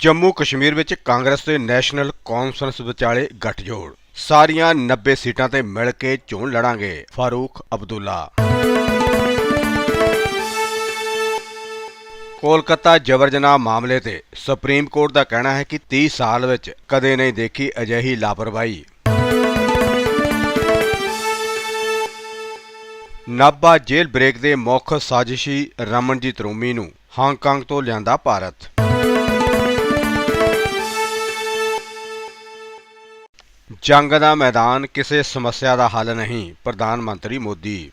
ਜੰਮੂ ਕਸ਼ਮੀਰ ਵਿੱਚ ਕਾਂਗਰਸ ਤੇ national conference ਵਿਚਾਲੇ ਗੱਠਜੋੜ। ਸਾਰੀਆਂ 90 ਸੀਟਾਂ ਤੇ ਮਿਲ ਕੇ ਚੋਣ ਲੜਾਂਗੇ, ਫਾਰੂਕ ਅਬਦੁੱਲਾ। ਕੋਲਕਾਤਾ ਜਬਰ ਜਨਾਹ ਮਾਮਲੇ ਤੇ ਸੁਪਰੀਮ ਕੋਰਟ ਦਾ ਕਹਿਣਾ ਹੈ ਕਿ 30 ਸਾਲ ਵਿੱਚ ਕਦੇ ਨਹੀਂ ਦੇਖੀ ਅਜਿਹੀ ਲਾਪਰਵਾਹੀ। ਨਾਭਾ ਜੇਲ੍ਹ ਬ੍ਰੇਕ ਦੇ ਮੁੱਖ ਸਾਜ਼ਿਸ਼ੀ ਰਮਨਜੀਤ ਰੋਮੀ ਨੂੰ ਹਾਂਗਕਾਂਗ ਤੋਂ ਲਿਆਂਦਾ ਭਾਰਤ। ਜੰਗ ਦਾ ਮੈਦਾਨ ਕਿਸੇ ਸਮੱਸਿਆ ਦਾ ਹੱਲ ਨਹੀਂ, ਪ੍ਰਧਾਨ ਮੰਤਰੀ ਮੋਦੀ।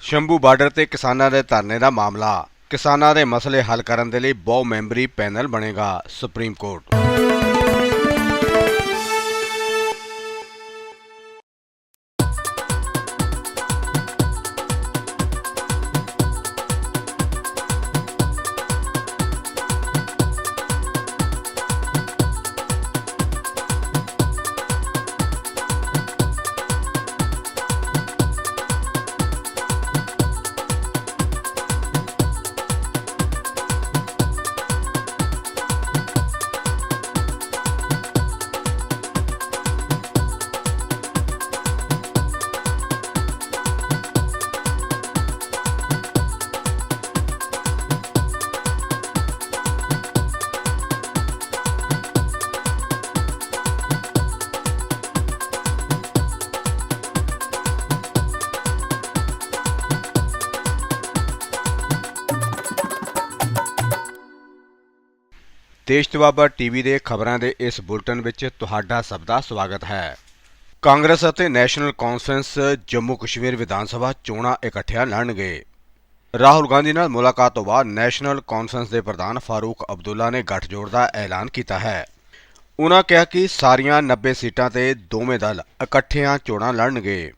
ਸ਼ੰਭੂ ਬਾਰਡਰ ਤੇ ਕਿਸਾਨਾਂ ਦੇ ਧਰਨੇ ਦਾ ਮਾਮਲਾ। ਕਿਸਾਨਾਂ ਦੇ ਮਸਲੇ ਹੱਲ ਕਰਨ ਦੇ ਲਈ ਬਹੁ ਮੈਂਬਰੀ ਪੈਨਲ ਬਣੇਗਾ ਸੁਪਰੀਮ ਕੋਰਟ। ਦੇਸ਼ ਦੁਆਬਾ ਟੀਵੀ ਦੇ ਖਬਰਾਂ ਦੇ ਇਸ ਬੁਲਟਨ ਵਿੱਚ ਤੁਹਾਡਾ ਸਭ ਦਾ ਸਵਾਗਤ ਹੈ। ਕਾਂਗਰਸ ਅਤੇ ਨੈਸ਼ਨਲ ਕਾਨਫਰੰਸ ਜੰਮੂ ਕਸ਼ਮੀਰ ਵਿਧਾਨ ਸਭਾ ਚੋਣਾਂ ਇਕੱਠਿਆਂ ਲੜਨਗੇ। ਰਾਹੁਲ ਗਾਂਧੀ ਨਾਲ ਮੁਲਾਕਾਤ ਤੋਂ ਬਾਅਦ ਨੈਸ਼ਨਲ ਕਾਨਫਰੰਸ ਦੇ ਪ੍ਰਧਾਨ ਫਾਰੂਕ ਅਬਦੁੱਲਾ ਨੇ ਗੱਠਜੋੜ ਦਾ ਐਲਾਨ ਕੀਤਾ ਹੈ। ਉਨ੍ਹਾਂ ਕਿਹਾ ਕਿ ਸਾਰੀਆਂ 90 ਸੀਟਾਂ ਤੇ ਦੋਵੇਂ ਦਲ ਇਕੱਠਿਆਂ ਚੋਣਾਂ ਲੜਨਗੇ।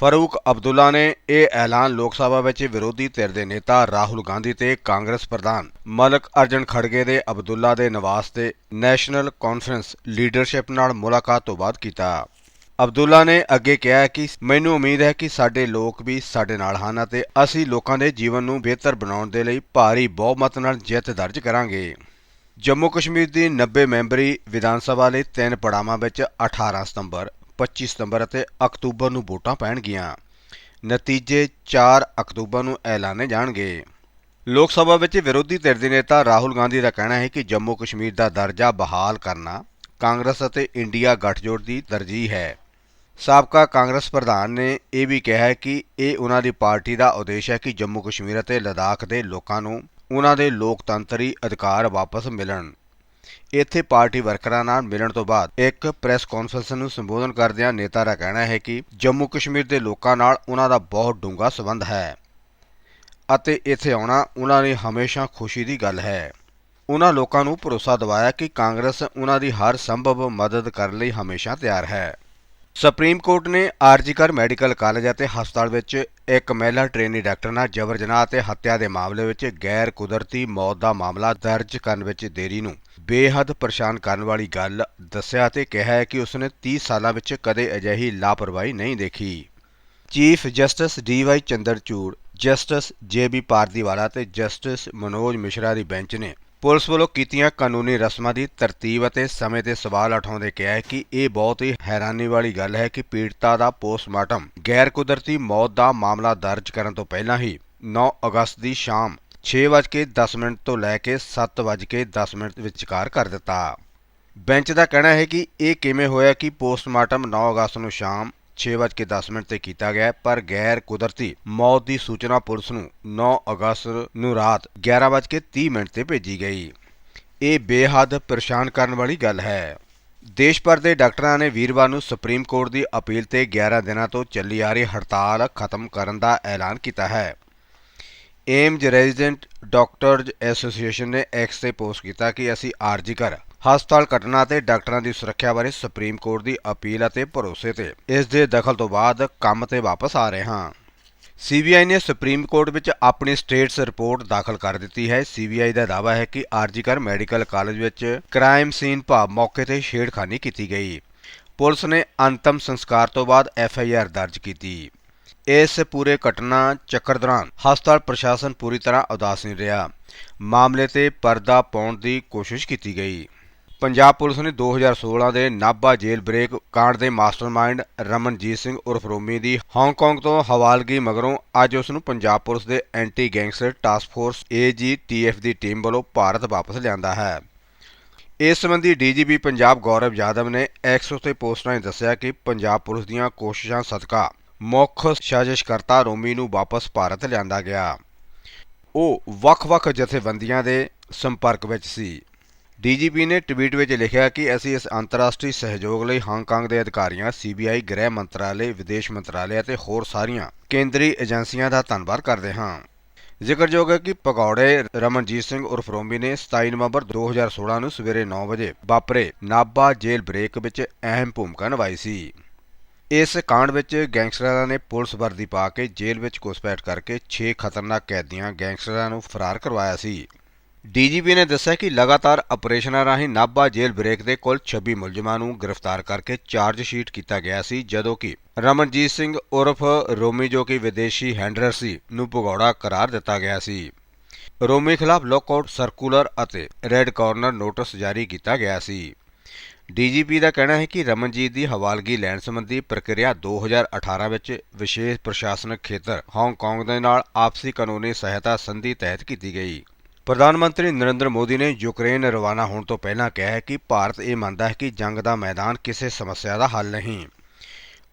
ਫਾਰੂਕ ਅਬਦੁੱਲਾ ਨੇ ਇਹ ਐਲਾਨ ਲੋਕ ਸਭਾ ਵਿੱਚ ਵਿਰੋਧੀ ਧਿਰ ਦੇ ਨੇਤਾ ਰਾਹੁਲ ਗਾਂਧੀ ਤੇ ਕਾਂਗਰਸ ਪ੍ਰਧਾਨ ਮਲਕ ਅਰਜਨ ਖੜਗੇ ਦੇ ਅਬਦੁੱਲਾ ਦੇ ਨਿਵਾਸ ਤੇ ਨੈਸ਼ਨਲ ਕਾਨਫਰੰਸ ਲੀਡਰਸ਼ਿਪ ਨਾਲ ਮੁਲਾਕਾਤ ਤੋਂ ਬਾਅਦ ਕੀਤਾ। ਅਬਦੁੱਲਾ ਨੇ ਅੱਗੇ ਕਿਹਾ ਕਿ ਮੈਨੂੰ ਉਮੀਦ ਹੈ ਕਿ ਸਾਡੇ ਲੋਕ ਵੀ ਸਾਡੇ ਨਾਲ ਹਨ ਅਤੇ ਅਸੀਂ ਲੋਕਾਂ ਦੇ ਜੀਵਨ ਨੂੰ ਬਿਹਤਰ ਬਣਾਉਣ ਦੇ ਲਈ ਭਾਰੀ ਬਹੁਮਤ ਨਾਲ ਜਿੱਤ ਦਰਜ ਕਰਾਂਗੇ। ਜੰਮੂ ਕਸ਼ਮੀਰ ਦੀ 90 ਮੈਂਬਰੀ ਵਿਧਾਨ ਸਭਾ ਲਈ ਤਿੰਨ ਪੜਾਵਾਂ ਵਿੱਚ 18 ਸਤੰਬਰ 25 ਸਤੰਬਰ ਅਤੇ ਅਕਤੂਬਰ ਨੂੰ ਵੋਟਾਂ ਪੈਣਗੀਆਂ। ਨਤੀਜੇ 4 ਅਕਤੂਬਰ ਨੂੰ ਐਲਾਨੇ ਜਾਣਗੇ। ਲੋਕ ਸਭਾ ਵਿੱਚ ਵਿਰੋਧੀ ਧਿਰ ਦੇ ਨੇਤਾ ਰਾਹੁਲ ਗਾਂਧੀ ਦਾ ਕਹਿਣਾ ਹੈ ਕਿ ਜੰਮੂ ਕਸ਼ਮੀਰ ਦਾ ਦਰਜਾ ਬਹਾਲ ਕਰਨਾ ਕਾਂਗਰਸ ਅਤੇ ਇੰਡੀਆ ਗੱਠਜੋੜ ਦੀ ਤਰਜੀਹ ਹੈ। ਸਾਬਕਾ ਕਾਂਗਰਸ ਪ੍ਰਧਾਨ ਨੇ ਇਹ ਵੀ ਕਿਹਾ ਹੈ ਕਿ ਇਹ ਉਹਨਾਂ ਦੀ ਪਾਰਟੀ ਦਾ ਉਦੇਸ਼ ਹੈ ਕਿ ਜੰਮੂ ਕਸ਼ਮੀਰ ਅਤੇ ਲਦਾਖ ਦੇ ਲੋਕਾਂ ਨੂੰ ਉਹਨਾਂ ਦੇ ਲੋਕਤੰਤਰੀ ਅਧਿਕਾਰ ਵਾਪਸ ਮਿਲਣ। ਇੱਥੇ ਪਾਰਟੀ ਵਰਕਰਾਂ ਨਾਲ ਮਿਲਣ ਤੋਂ ਬਾਅਦ ਇੱਕ ਪ੍ਰੈਸ ਕਾਨਫਰੰਸ ਨੂੰ ਸੰਬੋਧਨ ਕਰਦਿਆਂ ਨੇਤਾ ਦਾ ਕਹਿਣਾ ਹੈ ਕਿ ਜੰਮੂ ਕਸ਼ਮੀਰ ਦੇ ਲੋਕਾਂ ਨਾਲ ਉਹਨਾਂ ਦਾ ਬਹੁਤ ਡੂੰਘਾ ਸਬੰਧ ਹੈ ਅਤੇ ਇੱਥੇ ਆਉਣਾ ਉਹਨਾਂ ਲਈ ਹਮੇਸ਼ਾ ਖੁਸ਼ੀ ਦੀ ਗੱਲ ਹੈ। ਉਹਨਾਂ ਲੋਕਾਂ ਨੂੰ ਭਰੋਸਾ ਦਿਵਾਇਆ ਕਿ ਕਾਂਗਰਸ ਉਹਨਾਂ ਦੀ ਹਰ ਸੰਭਵ ਮਦਦ ਕਰਨ ਲਈ ਹਮੇਸ਼ਾ ਤਿਆਰ ਹੈ। ਸੁਪਰੀਮ ਕੋਰਟ ਨੇ ਆਰਜੀਕਰ ਮੈਡੀਕਲ ਕਾਲਜ ਅਤੇ ਹਸਪਤਾਲ ਵਿੱਚ ਇੱਕ ਮਹਿਲਾ ਟ੍ਰੇਨੀ ਡਾਕਟਰ ਨਾਲ ਜਬਰ ਜਨਾਹ ਅਤੇ ਹੱਤਿਆ ਦੇ ਮਾਮਲੇ ਵਿੱਚ ਗੈਰ ਕੁਦਰਤੀ ਮੌਤ ਦਾ ਮਾਮਲਾ ਦਰਜ ਕਰਨ ਵਿੱਚ ਦੇਰੀ ਨੂੰ ਬੇਹੱਦ ਪਰੇਸ਼ਾਨ ਕਰਨ ਵਾਲੀ ਗੱਲ ਦੱਸਿਆ ਅਤੇ ਕਿਹਾ ਹੈ ਕਿ ਉਸਨੇ 30 ਸਾਲਾਂ ਵਿੱਚ ਕਦੇ ਅਜਿਹੀ ਲਾਪਰਵਾਹੀ ਨਹੀਂ ਦੇਖੀ। Chief justice D Y Chandrachud, justice J B Pardiwala ਤੇ ਜਸਟਿਸ ਮਨੋਜ ਮਿਸ਼ਰਾ ਦੀ ਬੈਂਚ ਨੇ ਪੁਲਿਸ ਵੱਲੋਂ ਕੀਤੀਆਂ ਕਾਨੂੰਨੀ ਰਸਮਾਂ ਦੀ ਤਰਤੀਬ ਅਤੇ ਸਮੇਂ ਤੇ ਸਵਾਲ ਉਠਾਉਂਦੇ ਕਿਹਾ ਕਿ ਇਹ ਬਹੁਤ ਹੀ ਹੈਰਾਨੀ ਵਾਲੀ ਗੱਲ ਹੈ ਕਿ ਪੀੜਤਾ ਦਾ ਪੋਸਟਮਾਰਟਮ ਗੈਰ ਕੁਦਰਤੀ ਮੌਤ ਦਾ ਮਾਮਲਾ ਦਰਜ ਕਰਨ ਤੋਂ ਪਹਿਲਾਂ ਹੀ 9 ਅਗਸਤ ਦੀ ਸ਼ਾਮ 6:10 ਮਿੰਟ ਤੋਂ ਲੈ ਕੇ 7:10 ਮਿੰਟ ਵਿਚਕਾਰ ਕਰ ਦਿੱਤਾ। ਬੈਂਚ ਦਾ ਕਹਿਣਾ ਹੈ ਕਿ ਇਹ ਕਿਵੇਂ ਹੋਇਆ ਕਿ ਪੋਸਟਮਾਰਟਮ 9 ਅਗਸਤ ਨੂੰ ਸ਼ਾਮ 6:10 ਮਿੰਟ ਤੇ ਕੀਤਾ ਗਿਆ, ਪਰ ਗੈਰ ਕੁਦਰਤੀ ਮੌਤ ਦੀ ਸੂਚਨਾ ਪੁਲਿਸ ਨੂੰ 9 ਅਗਸਤ ਨੂੰ ਰਾਤ 11:30 ਮਿੰਟ ਤੇ ਭੇਜੀ ਗਈ। ਇਹ ਬੇਹੱਦ ਪਰੇਸ਼ਾਨ ਕਰਨ ਵਾਲੀ ਗੱਲ ਹੈ। ਦੇਸ਼ ਭਰ ਦੇ ਡਾਕਟਰਾਂ ਨੇ ਵੀਰਵਾਰ ਨੂੰ ਸੁਪਰੀਮ ਕੋਰਟ ਦੀ ਅਪੀਲ ਤੇ 11 ਦਿਨਾਂ ਤੋਂ ਚੱਲੀ ਆ ਰਹੀ ਹੜਤਾਲ ਖਤਮ ਕਰਨ ਦਾ ਐਲਾਨ ਕੀਤਾ ਹੈ। ਏਮਜ ਰੈਜ਼ੀਡੈਂਟ ਡਾਕਟਰਜ਼ ਐਸੋਸੀਏਸ਼ਨ ਨੇ ਐਕਸ ਤੇ ਪੋਸਟ ਕੀਤਾ ਕਿ ਅਸੀਂ ਆਰਜੀ ਕਰ ਹਸਪਤਾਲ ਘਟਨਾ ਤੇ ਡਾਕਟਰਾਂ ਦੀ ਸੁਰੱਖਿਆ ਬਾਰੇ ਸੁਪਰੀਮ ਕੋਰਟ ਦੀ ਅਪੀਲ ਅਤੇ ਭਰੋਸੇ ਤੇ ਇਸ ਦੇ ਦਖਲ ਤੋਂ ਬਾਅਦ ਕੰਮ ਤੇ ਵਾਪਸ ਆ ਰਹੇ ਹਾਂ। ਸੀਬੀਆਈ ਨੇ ਸੁਪਰੀਮ ਕੋਰਟ ਵਿੱਚ ਆਪਣੀ ਸਟੇਟਸ ਰਿਪੋਰਟ ਦਾਖਲ ਕਰ ਦਿੱਤੀ ਹੈ। ਸੀਬੀਆਈ ਦਾ ਦਾਅਵਾ ਹੈ ਕਿ ਆਰਜੀਕਰ ਮੈਡੀਕਲ ਕਾਲਜ ਵਿੱਚ ਕ੍ਰਾਈਮ ਸੀਨ ਭਾਵ ਮੌਕੇ ਤੇ ਛੇੜਖਾਨੀ ਕੀਤੀ ਗਈ। ਪੁਲਿਸ ਨੇ ਅੰਤਮ ਸੰਸਕਾਰ ਤੋਂ ਬਾਅਦ ਐਫ ਆਈ ਆਰ ਦਰਜ ਕੀਤੀ। ਇਸ ਪੂਰੇ ਘਟਨਾ ਚੱਕਰ ਦੌਰਾਨ ਹਸਪਤਾਲ ਪ੍ਰਸ਼ਾਸਨ ਪੂਰੀ ਤਰ੍ਹਾਂ ਉਦਾਸੀਨ ਰਿਹਾ। ਮਾਮਲੇ ਤੇ ਪਰਦਾ ਪਾਉਣ ਦੀ ਕੋਸ਼ਿਸ਼ ਕੀਤੀ ਗਈ। ਪੰਜਾਬ ਪੁਲਿਸ ਨੇ 2016 ਦੇ ਨਾਭਾ ਜੇਲ੍ਹ ਬ੍ਰੇਕ ਕਾਂਡ ਦੇ ਮਾਸਟਰਮਾਈਂਡ ਰਮਨਜੀਤ ਸਿੰਘ ਉਰਫ ਰੋਮੀ ਦੀ ਹਾਂਗਕਾਂਗ ਤੋਂ ਹਵਾਲਗੀ ਮਗਰੋਂ ਅੱਜ ਉਸ ਨੂੰ ਪੰਜਾਬ ਪੁਲਿਸ ਦੇ anti gangster task force AGTF ਦੀ ਟੀਮ ਵੱਲੋਂ ਭਾਰਤ ਵਾਪਸ ਲਿਆਂਦਾ ਹੈ। ਇਸ ਸੰਬੰਧੀ ਡੀਜੀਪੀ ਪੰਜਾਬ ਗੌਰਵ ਯਾਦਵ ਨੇ ਐਕਸ ਉੱਤੇ ਪੋਸਟ ਰਾਹੀਂ ਦੱਸਿਆ ਕਿ ਪੰਜਾਬ ਪੁਲਿਸ ਦੀਆਂ ਕੋਸ਼ਿਸ਼ਾਂ ਸਦਕਾ ਮੁੱਖ ਸਾਜ਼ਿਸ਼ਕਰਤਾ ਰੋਮੀ ਨੂੰ ਵਾਪਸ ਭਾਰਤ ਲਿਆਂਦਾ ਗਿਆ। ਉਹ ਵੱਖ-ਵੱਖ ਜਥੇਬੰਦੀਆਂ ਦੇ ਸੰਪਰਕ ਵਿੱਚ ਸੀ। ਡੀਜੀਪੀ ਨੇ ਟਵੀਟ ਵਿੱਚ ਲਿਖਿਆ ਕਿ ਅਸੀਂ ਇਸ ਅੰਤਰਰਾਸ਼ਟਰੀ ਸਹਿਯੋਗ ਲਈ ਹਾਂਗਕਾਂਗ ਦੇ ਅਧਿਕਾਰੀਆਂ, ਸੀਬੀਆਈ, ਗ੍ਰਹਿ ਮੰਤਰਾਲੇ, ਵਿਦੇਸ਼ ਮੰਤਰਾਲੇ ਅਤੇ ਹੋਰ ਸਾਰੀਆਂ ਕੇਂਦਰੀ ਏਜੰਸੀਆਂ ਦਾ ਧੰਨਵਾਦ ਕਰਦੇ ਹਾਂ। ਜ਼ਿਕਰਯੋਗ ਹੈ ਕਿ ਪਕੌੜੇ ਰਮਨਜੀਤ ਸਿੰਘ ਉਰਫ ਰੋਮੀ ਨੇ 27 ਨਵੰਬਰ 2016 ਨੂੰ ਸਵੇਰੇ 9 ਵਜੇ ਵਾਪਰੇ ਨਾਭਾ ਜੇਲ੍ਹ ਬ੍ਰੇਕ ਵਿੱਚ ਅਹਿਮ ਭੂਮਿਕਾ ਨਿਭਾਈ ਸੀ। ਇਸ ਕਾਂਡ ਵਿੱਚ ਗੈਂਗਸਟਰਾਂ ਨੇ ਪੁਲਿਸ ਵਰਦੀ ਪਾ ਕੇ ਜੇਲ੍ਹ ਵਿੱਚ ਘੁਸਪੈਠ ਕਰਕੇ 6 ਖਤਰਨਾਕ ਕੈਦੀਆਂ ਗੈਂਗਸਟਰਾਂ ਨੂੰ ਫਰਾਰ ਕਰਵਾਇਆ ਸੀ। ਡੀਜੀਪੀ ਨੇ ਦੱਸਿਆ ਕਿ ਲਗਾਤਾਰ ਆਪਰੇਸ਼ਨਾਂ ਰਾਹੀਂ ਨਾਭਾ ਜੇਲ੍ਹ ਬ੍ਰੇਕ ਦੇ ਕੁੱਲ 26 ਮੁਲਜ਼ਮਾਂ ਨੂੰ ਗ੍ਰਿਫਤਾਰ ਕਰਕੇ ਚਾਰਜ ਸ਼ੀਟ ਕੀਤਾ ਗਿਆ ਸੀ, ਜਦੋਂ ਕਿ ਰਮਨਜੀਤ ਸਿੰਘ ਉਰਫ ਰੋਮੀ ਜੋ ਕਿ ਵਿਦੇਸ਼ੀ ਹੈਂਡਲਰ ਸੀ, ਨੂੰ ਭਗੌੜਾ ਕਰਾਰ ਦਿੱਤਾ ਗਿਆ ਸੀ। ਰੋਮੀ ਖਿਲਾਫ ਲੌਕਆਊਟ ਸਰਕੂਲਰ ਅਤੇ ਰੈੱਡ ਕਾਰਨਰ ਨੋਟਿਸ ਜਾਰੀ ਕੀਤਾ ਗਿਆ ਸੀ। ਡੀਜੀਪੀ ਦਾ ਕਹਿਣਾ ਹੈ ਕਿ ਰਮਨਜੀਤ ਦੀ ਹਵਾਲਗੀ ਲੈਣ ਸੰਬੰਧੀ ਪ੍ਰਕਿਰਿਆ 2018 ਵਿੱਚ ਵਿਸ਼ੇਸ਼ ਪ੍ਰਸ਼ਾਸਨਿਕ ਖੇਤਰ ਹਾਂਗਕਾਂਗ ਦੇ ਨਾਲ ਆਪਸੀ ਕਾਨੂੰਨੀ ਸਹਾਇਤਾ ਸੰਧੀ ਤਹਿਤ ਕੀਤੀ ਗਈ। ਪ੍ਰਧਾਨ ਮੰਤਰੀ ਨਰਿੰਦਰ ਮੋਦੀ ਨੇ ਯੂਕਰੇਨ ਰਵਾਨਾ ਹੋਣ ਤੋਂ ਪਹਿਲਾਂ ਕਿਹਾ ਹੈ ਕਿ ਭਾਰਤ ਇਹ ਮੰਨਦਾ ਹੈ ਕਿ ਜੰਗ ਦਾ ਮੈਦਾਨ ਕਿਸੇ ਸਮੱਸਿਆ ਦਾ ਹੱਲ ਨਹੀਂ।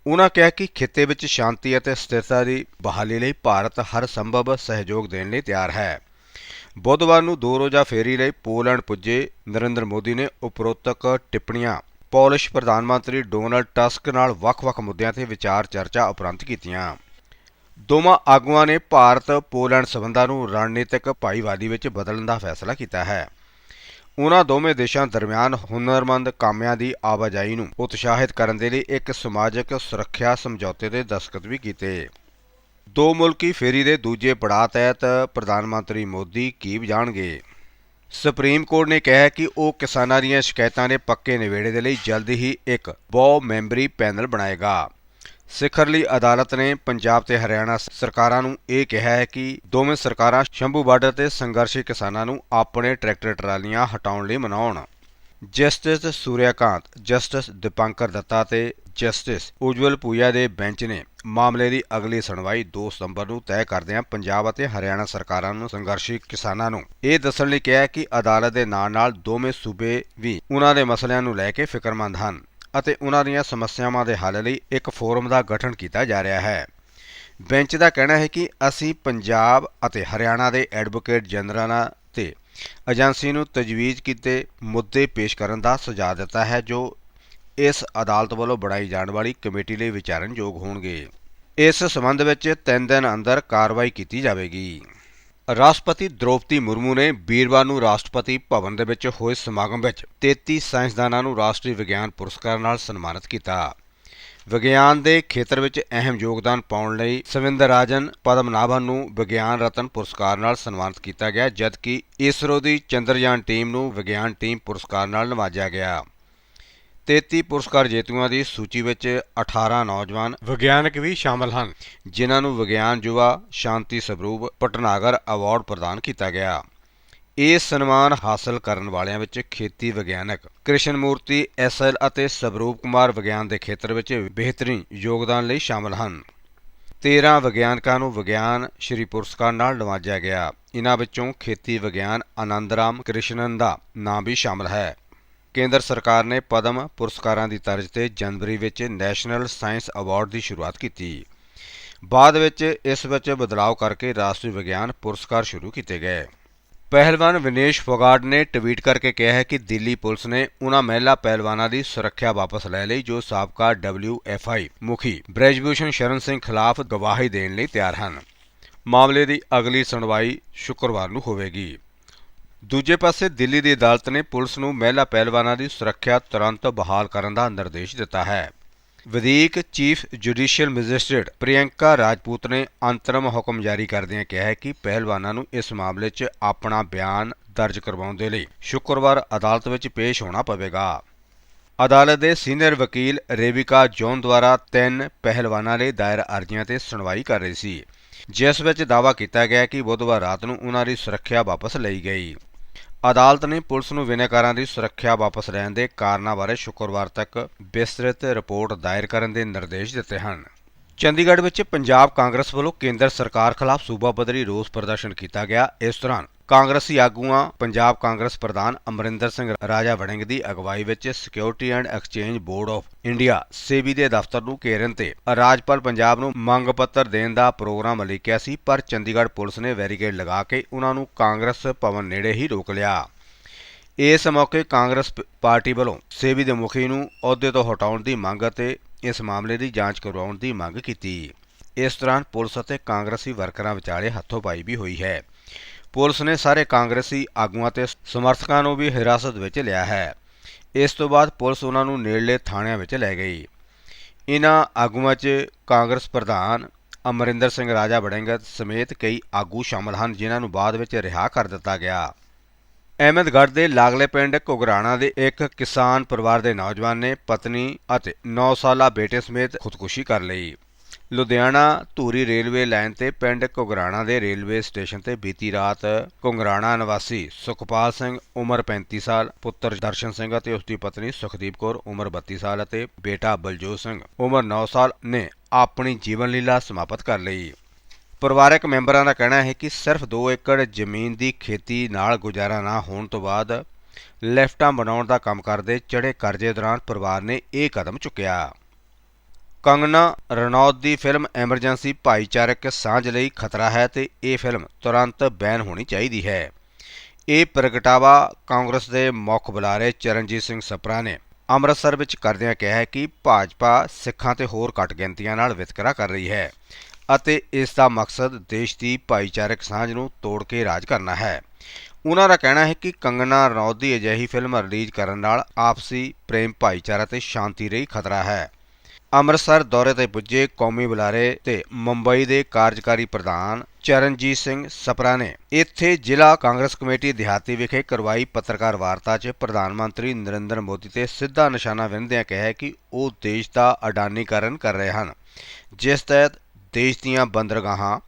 ਉਨ੍ਹਾਂ ਕਿਹਾ ਕਿ ਖਿੱਤੇ ਵਿੱਚ ਸ਼ਾਂਤੀ ਅਤੇ ਸਥਿਰਤਾ ਦੀ ਬਹਾਲੀ ਲਈ ਭਾਰਤ ਹਰ ਸੰਭਵ ਸਹਿਯੋਗ ਦੇਣ ਲਈ ਤਿਆਰ ਹੈ। ਬੁੱਧਵਾਰ ਨੂੰ ਦੋ ਰੋਜ਼ਾ ਫੇਰੀ ਲਈ ਪੋਲੈਂਡ ਪੁੱਜੇ ਨਰਿੰਦਰ ਮੋਦੀ ਨੇ ਉਪਰੋਤਕ ਟਿੱਪਣੀਆਂ। ਪੋਲਿਸ਼ ਪ੍ਰਧਾਨ ਮੰਤਰੀ ਡੋਨਲਡ ਟਸਕ ਨਾਲ ਵੱਖ-ਵੱਖ ਮੁੱਦਿਆਂ ਤੇ ਵਿਚਾਰ ਚਰਚਾ ਉਪਰੰਤ ਕੀਤੀਆਂ। ਦੋਵਾਂ ਆਗੂਆਂ ਨੇ ਭਾਰਤ ਪੋਲੈਂਡ ਸਬੰਧਾਂ ਨੂੰ ਰਣਨੀਤਿਕ ਭਾਈਵਾਲੀ ਵਿੱਚ ਬਦਲਣ ਦਾ ਫੈਸਲਾ ਕੀਤਾ ਹੈ। ਉਹਨਾਂ ਦੋਵੇਂ ਦੇਸ਼ਾਂ ਦਰਮਿਆਨ ਹੁਨਰਮੰਦ ਕਾਮਿਆਂ ਦੀ ਆਵਾਜਾਈ ਨੂੰ ਉਤਸ਼ਾਹਿਤ ਕਰਨ ਦੇ ਲਈ ਇੱਕ ਸਮਾਜਿਕ ਸੁਰੱਖਿਆ ਸਮਝੌਤੇ ਦੇ ਦਸਤਖਤ ਵੀ ਕੀਤੇ। ਦੋ ਮੁਲਕੀ ਫੇਰੀ ਦੇ ਦੂਜੇ ਪੜਾਅ ਤਹਿਤ ਪ੍ਰਧਾਨ ਮੰਤਰੀ ਮੋਦੀ ਕੀਵ ਜਾਣਗੇ ਸੁਪਰੀਮ ਕੋਰਟ ਨੇ ਕਿਹਾ ਕਿ ਉਹ ਕਿਸਾਨਾਂ ਦੀਆਂ ਸ਼ਿਕਾਇਤਾਂ ਦੇ ਪੱਕੇ ਨਿਬੇੜੇ ਦੇ ਲਈ ਜਲਦ ਹੀ ਇੱਕ ਬਹੁ ਮੈਂਬਰੀ ਪੈਨਲ ਬਣਾਏਗਾ। ਸਿਖਰਲੀ ਅਦਾਲਤ ਨੇ ਪੰਜਾਬ ਤੇ ਹਰਿਆਣਾ ਸਰਕਾਰਾਂ ਨੂੰ ਇਹ ਕਿਹਾ ਹੈ ਕਿ ਦੋਵੇਂ ਸਰਕਾਰਾਂ ਸ਼ੰਭੂ ਬਾਰਡਰ ਤੇ ਸੰਘਰਸ਼ੀ ਕਿਸਾਨਾਂ ਨੂੰ ਆਪਣੇ ਟਰੈਕਟਰ ਟਰਾਲੀਆਂ ਹਟਾਉਣ ਲਈ ਮਨਾਉਣ। ਜਸਟਿਸ ਸੂਰਿਆਕਾਂਤ ਜਸਟਿਸ ਦੀਪੰਕਰ ਦੱਤਾ ਤੇ ਜਸਟਿਸ ਉਜਵਲ ਪੂਜਾ ਦੇ ਬੈਂਚ ਨੇ ਮਾਮਲੇ ਦੀ ਅਗਲੀ ਸੁਣਵਾਈ 2 ਸਤੰਬਰ ਨੂੰ ਤੈਅ ਕਰਦਿਆਂ ਪੰਜਾਬ ਅਤੇ ਹਰਿਆਣਾ ਸਰਕਾਰਾਂ ਨੂੰ ਸੰਘਰਸ਼ੀ ਕਿਸਾਨਾਂ ਨੂੰ ਇਹ ਦੱਸਣ ਲਈ ਕਿਹਾ ਕਿ ਅਦਾਲਤ ਦੇ ਨਾਲ-ਨਾਲ ਦੋਵੇਂ ਸੂਬੇ ਵੀ ਉਹਨਾਂ ਦੇ ਮਸਲਿਆਂ ਨੂੰ ਲੈ ਕੇ ਫਿਕਰਮੰਦ ਹਨ ਅਤੇ ਉਹਨਾਂ ਦੀਆਂ ਸਮੱਸਿਆਵਾਂ ਦੇ ਹੱਲ ਲਈ ਇੱਕ ਫੋਰਮ ਦਾ ਗਠਨ ਕੀਤਾ ਜਾ ਰਿਹਾ ਹੈ। ਬੈਂਚ ਦਾ ਕਹਿਣਾ ਹੈ ਕਿ ਅਸੀਂ ਪੰਜਾਬ ਅਤੇ ਹਰਿਆਣਾ ਦੇ ਐਡਵੋਕੇਟ ਜਨਰਲਾਂ ਏਜੰਸੀ ਨੂੰ ਤਜਵੀਜ਼ ਕੀਤੇ ਮੁੱਦੇ ਪੇਸ਼ ਕਰਨ ਦਾ ਸੁਝਾਅ ਦਿੱਤਾ ਹੈ, ਜੋ ਇਸ ਅਦਾਲਤ ਵੱਲੋਂ ਬਣਾਈ ਜਾਣ ਵਾਲੀ ਕਮੇਟੀ ਲਈ ਵਿਚਾਰਨਯੋਗ ਹੋਣਗੇ। ਇਸ ਸਬੰਧ ਵਿੱਚ 3 ਦਿਨ ਅੰਦਰ ਕਾਰਵਾਈ ਕੀਤੀ ਜਾਵੇਗੀ। ਰਾਸ਼ਟਰਪਤੀ ਦ੍ਰੋਪਦੀ ਮੁਰਮੂ ਨੇ ਵੀਰਵਾਰ ਨੂੰ ਰਾਸ਼ਟਰਪਤੀ ਭਵਨ ਦੇ ਵਿੱਚ ਹੋਏ ਸਮਾਗਮ ਵਿੱਚ 33 ਸਾਇੰਸਦਾਨਾਂ ਨੂੰ ਰਾਸ਼ਟਰੀ ਵਿਗਿਆਨ ਪੁਰਸਕਾਰ ਨਾਲ ਸਨਮਾਨਿਤ ਕੀਤਾ। ਵਿਗਿਆਨ ਦੇ ਖੇਤਰ ਵਿੱਚ ਅਹਿਮ ਯੋਗਦਾਨ ਪਾਉਣ ਲਈ ਸਵਿੰਦਰ ਰਾਜਨ ਪਦਮਨਾਭਨ ਨੂੰ ਵਿਗਿਆਨ ਰਤਨ ਪੁਰਸਕਾਰ ਨਾਲ ਸਨਮਾਨਿਤ ਕੀਤਾ ਗਿਆ, ਜਦਕਿ ਇਸਰੋ ਦੀ ਚੰਦਰਯਾਨ ਟੀਮ ਨੂੰ ਵਿਗਿਆਨ ਟੀਮ ਪੁਰਸਕਾਰ ਨਾਲ ਨਵਾਜਿਆ ਗਿਆ। 33 ਪੁਰਸਕਾਰ ਜੇਤੂਆਂ ਦੀ ਸੂਚੀ ਵਿੱਚ 18 ਨੌਜਵਾਨ ਵਿਗਿਆਨਕ ਵੀ ਸ਼ਾਮਲ ਹਨ, ਜਿਨ੍ਹਾਂ ਨੂੰ ਵਿਗਿਆਨ ਯੁਵਾ ਸ਼ਾਂਤੀ ਸਰੂਪ ਪਟਨਾਗਰ ਅਵਾਰਡ ਪ੍ਰਦਾਨ ਕੀਤਾ ਗਿਆ। ਇਹ ਸਨਮਾਨ ਹਾਸਲ ਕਰਨ ਵਾਲਿਆਂ ਵਿੱਚ ਖੇਤੀ ਵਿਗਿਆਨਕ ਕ੍ਰਿਸ਼ਨ ਮੂਰਤੀ ਐਸਐਲ ਅਤੇ ਸਵਰੂਪ ਕੁਮਾਰ ਵਿਗਿਆਨ ਦੇ ਖੇਤਰ ਵਿੱਚ ਬਿਹਤਰੀਨ ਯੋਗਦਾਨ ਲਈ ਸ਼ਾਮਲ ਹਨ। 13 ਵਿਗਿਆਨਕਾਂ ਨੂੰ ਵਿਗਿਆਨ ਸ਼੍ਰੀ ਪੁਰਸਕਾਰ ਨਾਲ ਨਵਾਜਿਆ ਗਿਆ। ਇਨ੍ਹਾਂ ਵਿੱਚੋਂ ਖੇਤੀ ਵਿਗਿਆਨ ਆਨੰਦਰਾਮ ਕ੍ਰਿਸ਼ਨਨ ਦਾ ਨਾਮ ਵੀ ਸ਼ਾਮਲ ਹੈ। ਕੇਂਦਰ ਸਰਕਾਰ ਨੇ ਪਦਮ ਪੁਰਸਕਾਰਾਂ ਦੀ ਤਰਜ਼ ਤੇ ਜਨਵਰੀ ਵਿੱਚ ਨੈਸ਼ਨਲ ਸਾਇੰਸ ਅਵਾਰਡ ਦੀ ਸ਼ੁਰੂਆਤ ਕੀਤੀ। ਬਾਅਦ ਵਿੱਚ ਇਸ ਵਿੱਚ ਬਦਲਾਅ ਕਰਕੇ ਰਾਸ਼ਟਰੀ ਵਿਗਿਆਨ ਪੁਰਸਕਾਰ ਸ਼ੁਰੂ ਕੀਤੇ ਗਏ। ਪਹਿਲਵਾਨ ਵਿਨੇਸ਼ ਫੋਗਾਟ ਨੇ ਟਵੀਟ ਕਰਕੇ ਕਿਹਾ ਹੈ ਕਿ ਦਿੱਲੀ ਪੁਲਿਸ ਨੇ ਉਹਨਾਂ ਮਹਿਲਾ ਪਹਿਲਵਾਨਾਂ ਦੀ ਸੁਰੱਖਿਆ ਵਾਪਸ ਲੈ ਲਈ, ਜੋ ਸਾਬਕਾ WFI ਮੁਖੀ ਬ੍ਰੈਜਭੂਸ਼ਣ ਸ਼ਰਨ ਸਿੰਘ ਖਿਲਾਫ ਗਵਾਹੀ ਦੇਣ ਲਈ ਤਿਆਰ ਹਨ। ਮਾਮਲੇ ਦੀ ਅਗਲੀ ਸੁਣਵਾਈ ਸ਼ੁੱਕਰਵਾਰ ਨੂੰ ਹੋਵੇਗੀ। ਦੂਜੇ ਪਾਸੇ ਦਿੱਲੀ ਦੀ ਅਦਾਲਤ ਨੇ ਪੁਲਿਸ ਨੂੰ ਮਹਿਲਾ ਪਹਿਲਵਾਨਾਂ ਦੀ ਸੁਰੱਖਿਆ ਤੁਰੰਤ ਬਹਾਲ ਕਰਨ ਦਾ ਨਿਰਦੇਸ਼ ਦਿੱਤਾ ਹੈ। ਵਧੀਕ chief judicial magistrate Priyanka Rajput ਨੇ ਅੰਤਰਮ ਹੁਕਮ ਜਾਰੀ ਕਰਦਿਆਂ ਕਿਹਾ ਹੈ ਕਿ ਪਹਿਲਵਾਨਾਂ ਨੂੰ ਇਸ ਮਾਮਲੇ 'ਚ ਆਪਣਾ ਬਿਆਨ ਦਰਜ ਕਰਵਾਉਣ ਦੇ ਲਈ ਸ਼ੁੱਕਰਵਾਰ ਅਦਾਲਤ ਵਿੱਚ ਪੇਸ਼ ਹੋਣਾ ਪਵੇਗਾ। ਅਦਾਲਤ ਦੇ ਸੀਨੀਅਰ ਵਕੀਲ ਰੇਵਿਕਾ ਜੋਨ ਦੁਆਰਾ ਤਿੰਨ ਪਹਿਲਵਾਨਾਂ ਲਈ ਦਾਇਰ ਅਰਜ਼ੀਆਂ ਤੇ ਸੁਣਵਾਈ ਕਰ ਰਹੀ ਸੀ, ਜਿਸ ਵਿੱਚ ਦਾਅਵਾ ਕੀਤਾ ਗਿਆ ਕਿ ਬੁੱਧਵਾਰ ਰਾਤ ਨੂੰ ਉਹਨਾਂ ਦੀ ਸੁਰੱਖਿਆ ਵਾਪਸ ਲਈ ਗਈ। ਅਦਾਲਤ ਨੇ ਪੁਲਿਸ ਨੂੰ ਬਿਨੈਕਾਰਾਂ ਦੀ ਸੁਰੱਖਿਆ ਵਾਪਸ ਲੈਣ ਦੇ ਕਾਰਨਾਂ ਬਾਰੇ ਸ਼ੁੱਕਰਵਾਰ ਤੱਕ ਵਿਸਤ੍ਰਿਤ ਰਿਪੋਰਟ ਦਾਇਰ ਕਰਨ ਦੇ ਨਿਰਦੇਸ਼ ਦਿੱਤੇ ਹਨ। ਚੰਡੀਗੜ੍ਹ ਵਿੱਚ ਪੰਜਾਬ ਕਾਂਗਰਸ ਵੱਲੋਂ ਕੇਂਦਰ ਸਰਕਾਰ ਖਿਲਾਫ ਸੂਬਾ ਪੱਧਰੀ ਰੋਸ ਪ੍ਰਦਰਸ਼ਨ ਕੀਤਾ ਗਿਆ। ਇਸ ਦੌਰਾਨ ਕਾਂਗਰਸੀ ਆਗੂਆਂ, ਪੰਜਾਬ ਕਾਂਗਰਸ ਪ੍ਰਧਾਨ ਅਮਰਿੰਦਰ ਸਿੰਘ ਰਾਜਾ ਵੜਿੰਗ ਦੀ ਅਗਵਾਈ ਵਿੱਚ security and exchange board of India SEBI ਦੇ ਦਫ਼ਤਰ ਨੂੰ ਘੇਰਨ ਤੇ ਰਾਜਪਾਲ ਪੰਜਾਬ ਨੂੰ ਮੰਗ ਪੱਤਰ ਦੇਣ ਦਾ ਪ੍ਰੋਗਰਾਮ ਲਿਖਿਆ ਸੀ, ਪਰ ਚੰਡੀਗੜ੍ਹ ਪੁਲਿਸ ਨੇ ਬੈਰੀਕੇਡ ਲਗਾ ਕੇ ਉਹਨਾਂ ਨੂੰ ਕਾਂਗਰਸ ਭਵਨ ਨੇੜੇ ਹੀ ਰੋਕ ਲਿਆ। ਇਸ ਮੌਕੇ ਕਾਂਗਰਸ ਪਾਰਟੀ ਵੱਲੋਂ ਸੇਬੀ ਦੇ ਮੁਖੀ ਨੂੰ ਅਹੁਦੇ ਤੋਂ ਹਟਾਉਣ ਦੀ ਮੰਗ ਅਤੇ ਇਸ ਮਾਮਲੇ ਦੀ ਜਾਂਚ ਕਰਵਾਉਣ ਦੀ ਮੰਗ ਕੀਤੀ। ਇਸ ਦੌਰਾਨ ਪੁਲਿਸ ਅਤੇ ਕਾਂਗਰਸੀ ਵਰਕਰਾਂ ਵਿਚਾਲੇ ਹੱਥੋਂਬਾਈ ਵੀ ਹੋਈ ਹੈ। ਪੁਲਿਸ ਨੇ ਸਾਰੇ ਕਾਂਗਰਸੀ ਆਗੂਆਂ ਤੇ ਸਮਰਥਕਾਂ ਨੂੰ ਵੀ ਹਿਰਾਸਤ ਵਿੱਚ ਲਿਆ ਹੈ। ਇਸ ਤੋਂ ਬਾਅਦ ਪੁਲਿਸ ਉਹਨਾਂ ਨੂੰ ਨੇੜਲੇ ਥਾਣਿਆਂ ਵਿੱਚ ਲੈ ਗਈ। ਇਹਨਾਂ ਆਗੂਆਂ 'ਚ ਕਾਂਗਰਸ ਪ੍ਰਧਾਨ ਅਮਰਿੰਦਰ ਸਿੰਘ ਰਾਜਾ ਵੜਿੰਗ ਸਮੇਤ ਕਈ ਆਗੂ ਸ਼ਾਮਲ ਹਨ, ਜਿਨ੍ਹਾਂ ਨੂੰ ਬਾਅਦ ਵਿੱਚ ਰਿਹਾ ਕਰ ਦਿੱਤਾ ਗਿਆ। ਅਹਿਮਦਗੜ੍ਹ ਦੇ ਲਾਗਲੇ ਪਿੰਡ ਘੁਗਰਾਣਾ ਦੇ ਇੱਕ ਕਿਸਾਨ ਪਰਿਵਾਰ ਦੇ ਨੌਜਵਾਨ ਨੇ ਪਤਨੀ ਅਤੇ 9 ਸਾਲਾ ਬੇਟੇ ਸਮੇਤ ਖੁਦਕੁਸ਼ੀ ਕਰ ਲਈ। ਲੁਧਿਆਣਾ ਧੂਰੀ ਰੇਲਵੇ ਲਾਈਨ ਤੇ ਪਿੰਡ ਘੁਗਰਾਣਾ ਦੇ ਰੇਲਵੇ ਸਟੇਸ਼ਨ ਤੇ ਬੀਤੀ ਰਾਤ ਘੁਗਰਾਣਾ ਨਿਵਾਸੀ ਸੁਖਪਾਲ ਸਿੰਘ ਉਮਰ 35 ਸਾਲ, ਪੁੱਤਰ ਦਰਸ਼ਨ ਸਿੰਘ ਅਤੇ ਉਸ ਦੀ ਪਤਨੀ ਸੁਖਦੀਪ ਕੌਰ ਉਮਰ 32 ਸਾਲ ਅਤੇ ਬੇਟਾ ਬਲਜੋਤ ਸਿੰਘ ਉਮਰ 9 ਸਾਲ ਨੇ ਆਪਣੀ ਜੀਵਨ ਲੀਲਾ ਸਮਾਪਤ ਕਰ ਲਈ। ਪਰਿਵਾਰਕ ਮੈਂਬਰਾਂ ਦਾ ਕਹਿਣਾ ਹੈ ਕਿ ਸਿਰਫ 2 ਏਕੜ ਜ਼ਮੀਨ ਦੀ ਖੇਤੀ ਨਾਲ ਗੁਜ਼ਾਰਾ ਨਾ ਹੋਣ ਤੋਂ ਬਾਅਦ ਲੈਫਟਾਂ ਬਣਾਉਣ ਦਾ ਕੰਮ ਕਰਦੇ ਚੜੇ ਕਰਜ਼ੇ ਦੌਰਾਨ ਪਰਿਵਾਰ ਨੇ ਇਹ ਕਦਮ ਚੁੱਕਿਆ। ਕੰਗਨਾ ਰਣੌਤ ਦੀ ਫਿਲਮ ਐਮਰਜੈਂਸੀ ਭਾਈਚਾਰਕ ਸਾਂਝ ਲਈ ਖਤਰਾ ਹੈ ਤੇ ਇਹ ਫਿਲਮ ਤੁਰੰਤ ਬੈਨ ਹੋਣੀ ਚਾਹੀਦੀ ਹੈ। ਇਹ ਪ੍ਰਗਟਾਵਾ ਕਾਂਗਰਸ ਦੇ ਮੁੱਖ ਬੁਲਾਰੇ ਚਰਨਜੀਤ ਸਿੰਘ ਸਪਰਾ ਨੇ ਅੰਮ੍ਰਿਤਸਰ ਵਿੱਚ ਕਰਦਿਆਂ ਕਿਹਾ ਹੈ ਕਿ ਭਾਜਪਾ ਸਿੱਖਾਂ ਤੇ ਹੋਰ ਘੱਟ ਗਿਣਤੀਆਂ ਨਾਲ ਵਿਤਕਰਾ ਕਰ ਰਹੀ ਹੈ ਅਤੇ ਇਸ ਦਾ ਮਕਸਦ ਦੇਸ਼ ਦੀ ਭਾਈਚਾਰਕ ਸਾਂਝ ਨੂੰ ਤੋੜ ਕੇ ਰਾਜ ਕਰਨਾ ਹੈ। ਉਹਨਾਂ ਦਾ ਕਹਿਣਾ ਹੈ ਕਿ ਕੰਗਨਾ ਰਣੌਤ ਦੀ ਅਜਿਹੀ ਫਿਲਮ ਰਿਲੀਜ਼ ਕਰਨ ਨਾਲ ਆਪਸੀ ਪ੍ਰੇਮ, ਭਾਈਚਾਰਾ ਤੇ ਸ਼ਾਂਤੀ ਲਈ ਖਤਰਾ ਹੈ। ਅੰਮ੍ਰਿਤਸਰ ਦੌਰੇ ਤੇ ਪੁੱਜੇ ਕੌਮੀ ਬੁਲਾਰੇ ਤੇ ਮੁੰਬਈ ਦੇ ਕਾਰਜਕਾਰੀ ਪ੍ਰਧਾਨ ਚਰਨਜੀਤ ਸਿੰਘ ਸਪਰਾ ਨੇ। ਇੱਥੇ ਜ਼ਿਲ੍ਹਾ ਕਾਂਗਰਸ ਕਮੇਟੀ ਦਿਹਾਤੀ ਵਿਖੇ ਕਰਵਾਈ ਪੱਤਰਕਾਰ ਵਾਰਤਾ 'ਚ ਪ੍ਰਧਾਨ ਮੰਤਰੀ ਨਰਿੰਦਰ ਮੋਦੀ ਤੇ ਸਿੱਧਾ ਨਿਸ਼ਾਨਾ ਵਿੰਨਦਿਆਂ ਕਿਹਾ ਕਿ ਉਹ ਦੇਸ਼ ਦਾ ਅਡਾਨੀਕਰਨ ਕਰ ਰਹੇ ਹਨ। ਜਿਸ ਤਹਿਤ ਦੇਸ਼ ਦੀਆਂ ਬੰਦਰਗਾਹਾਂ,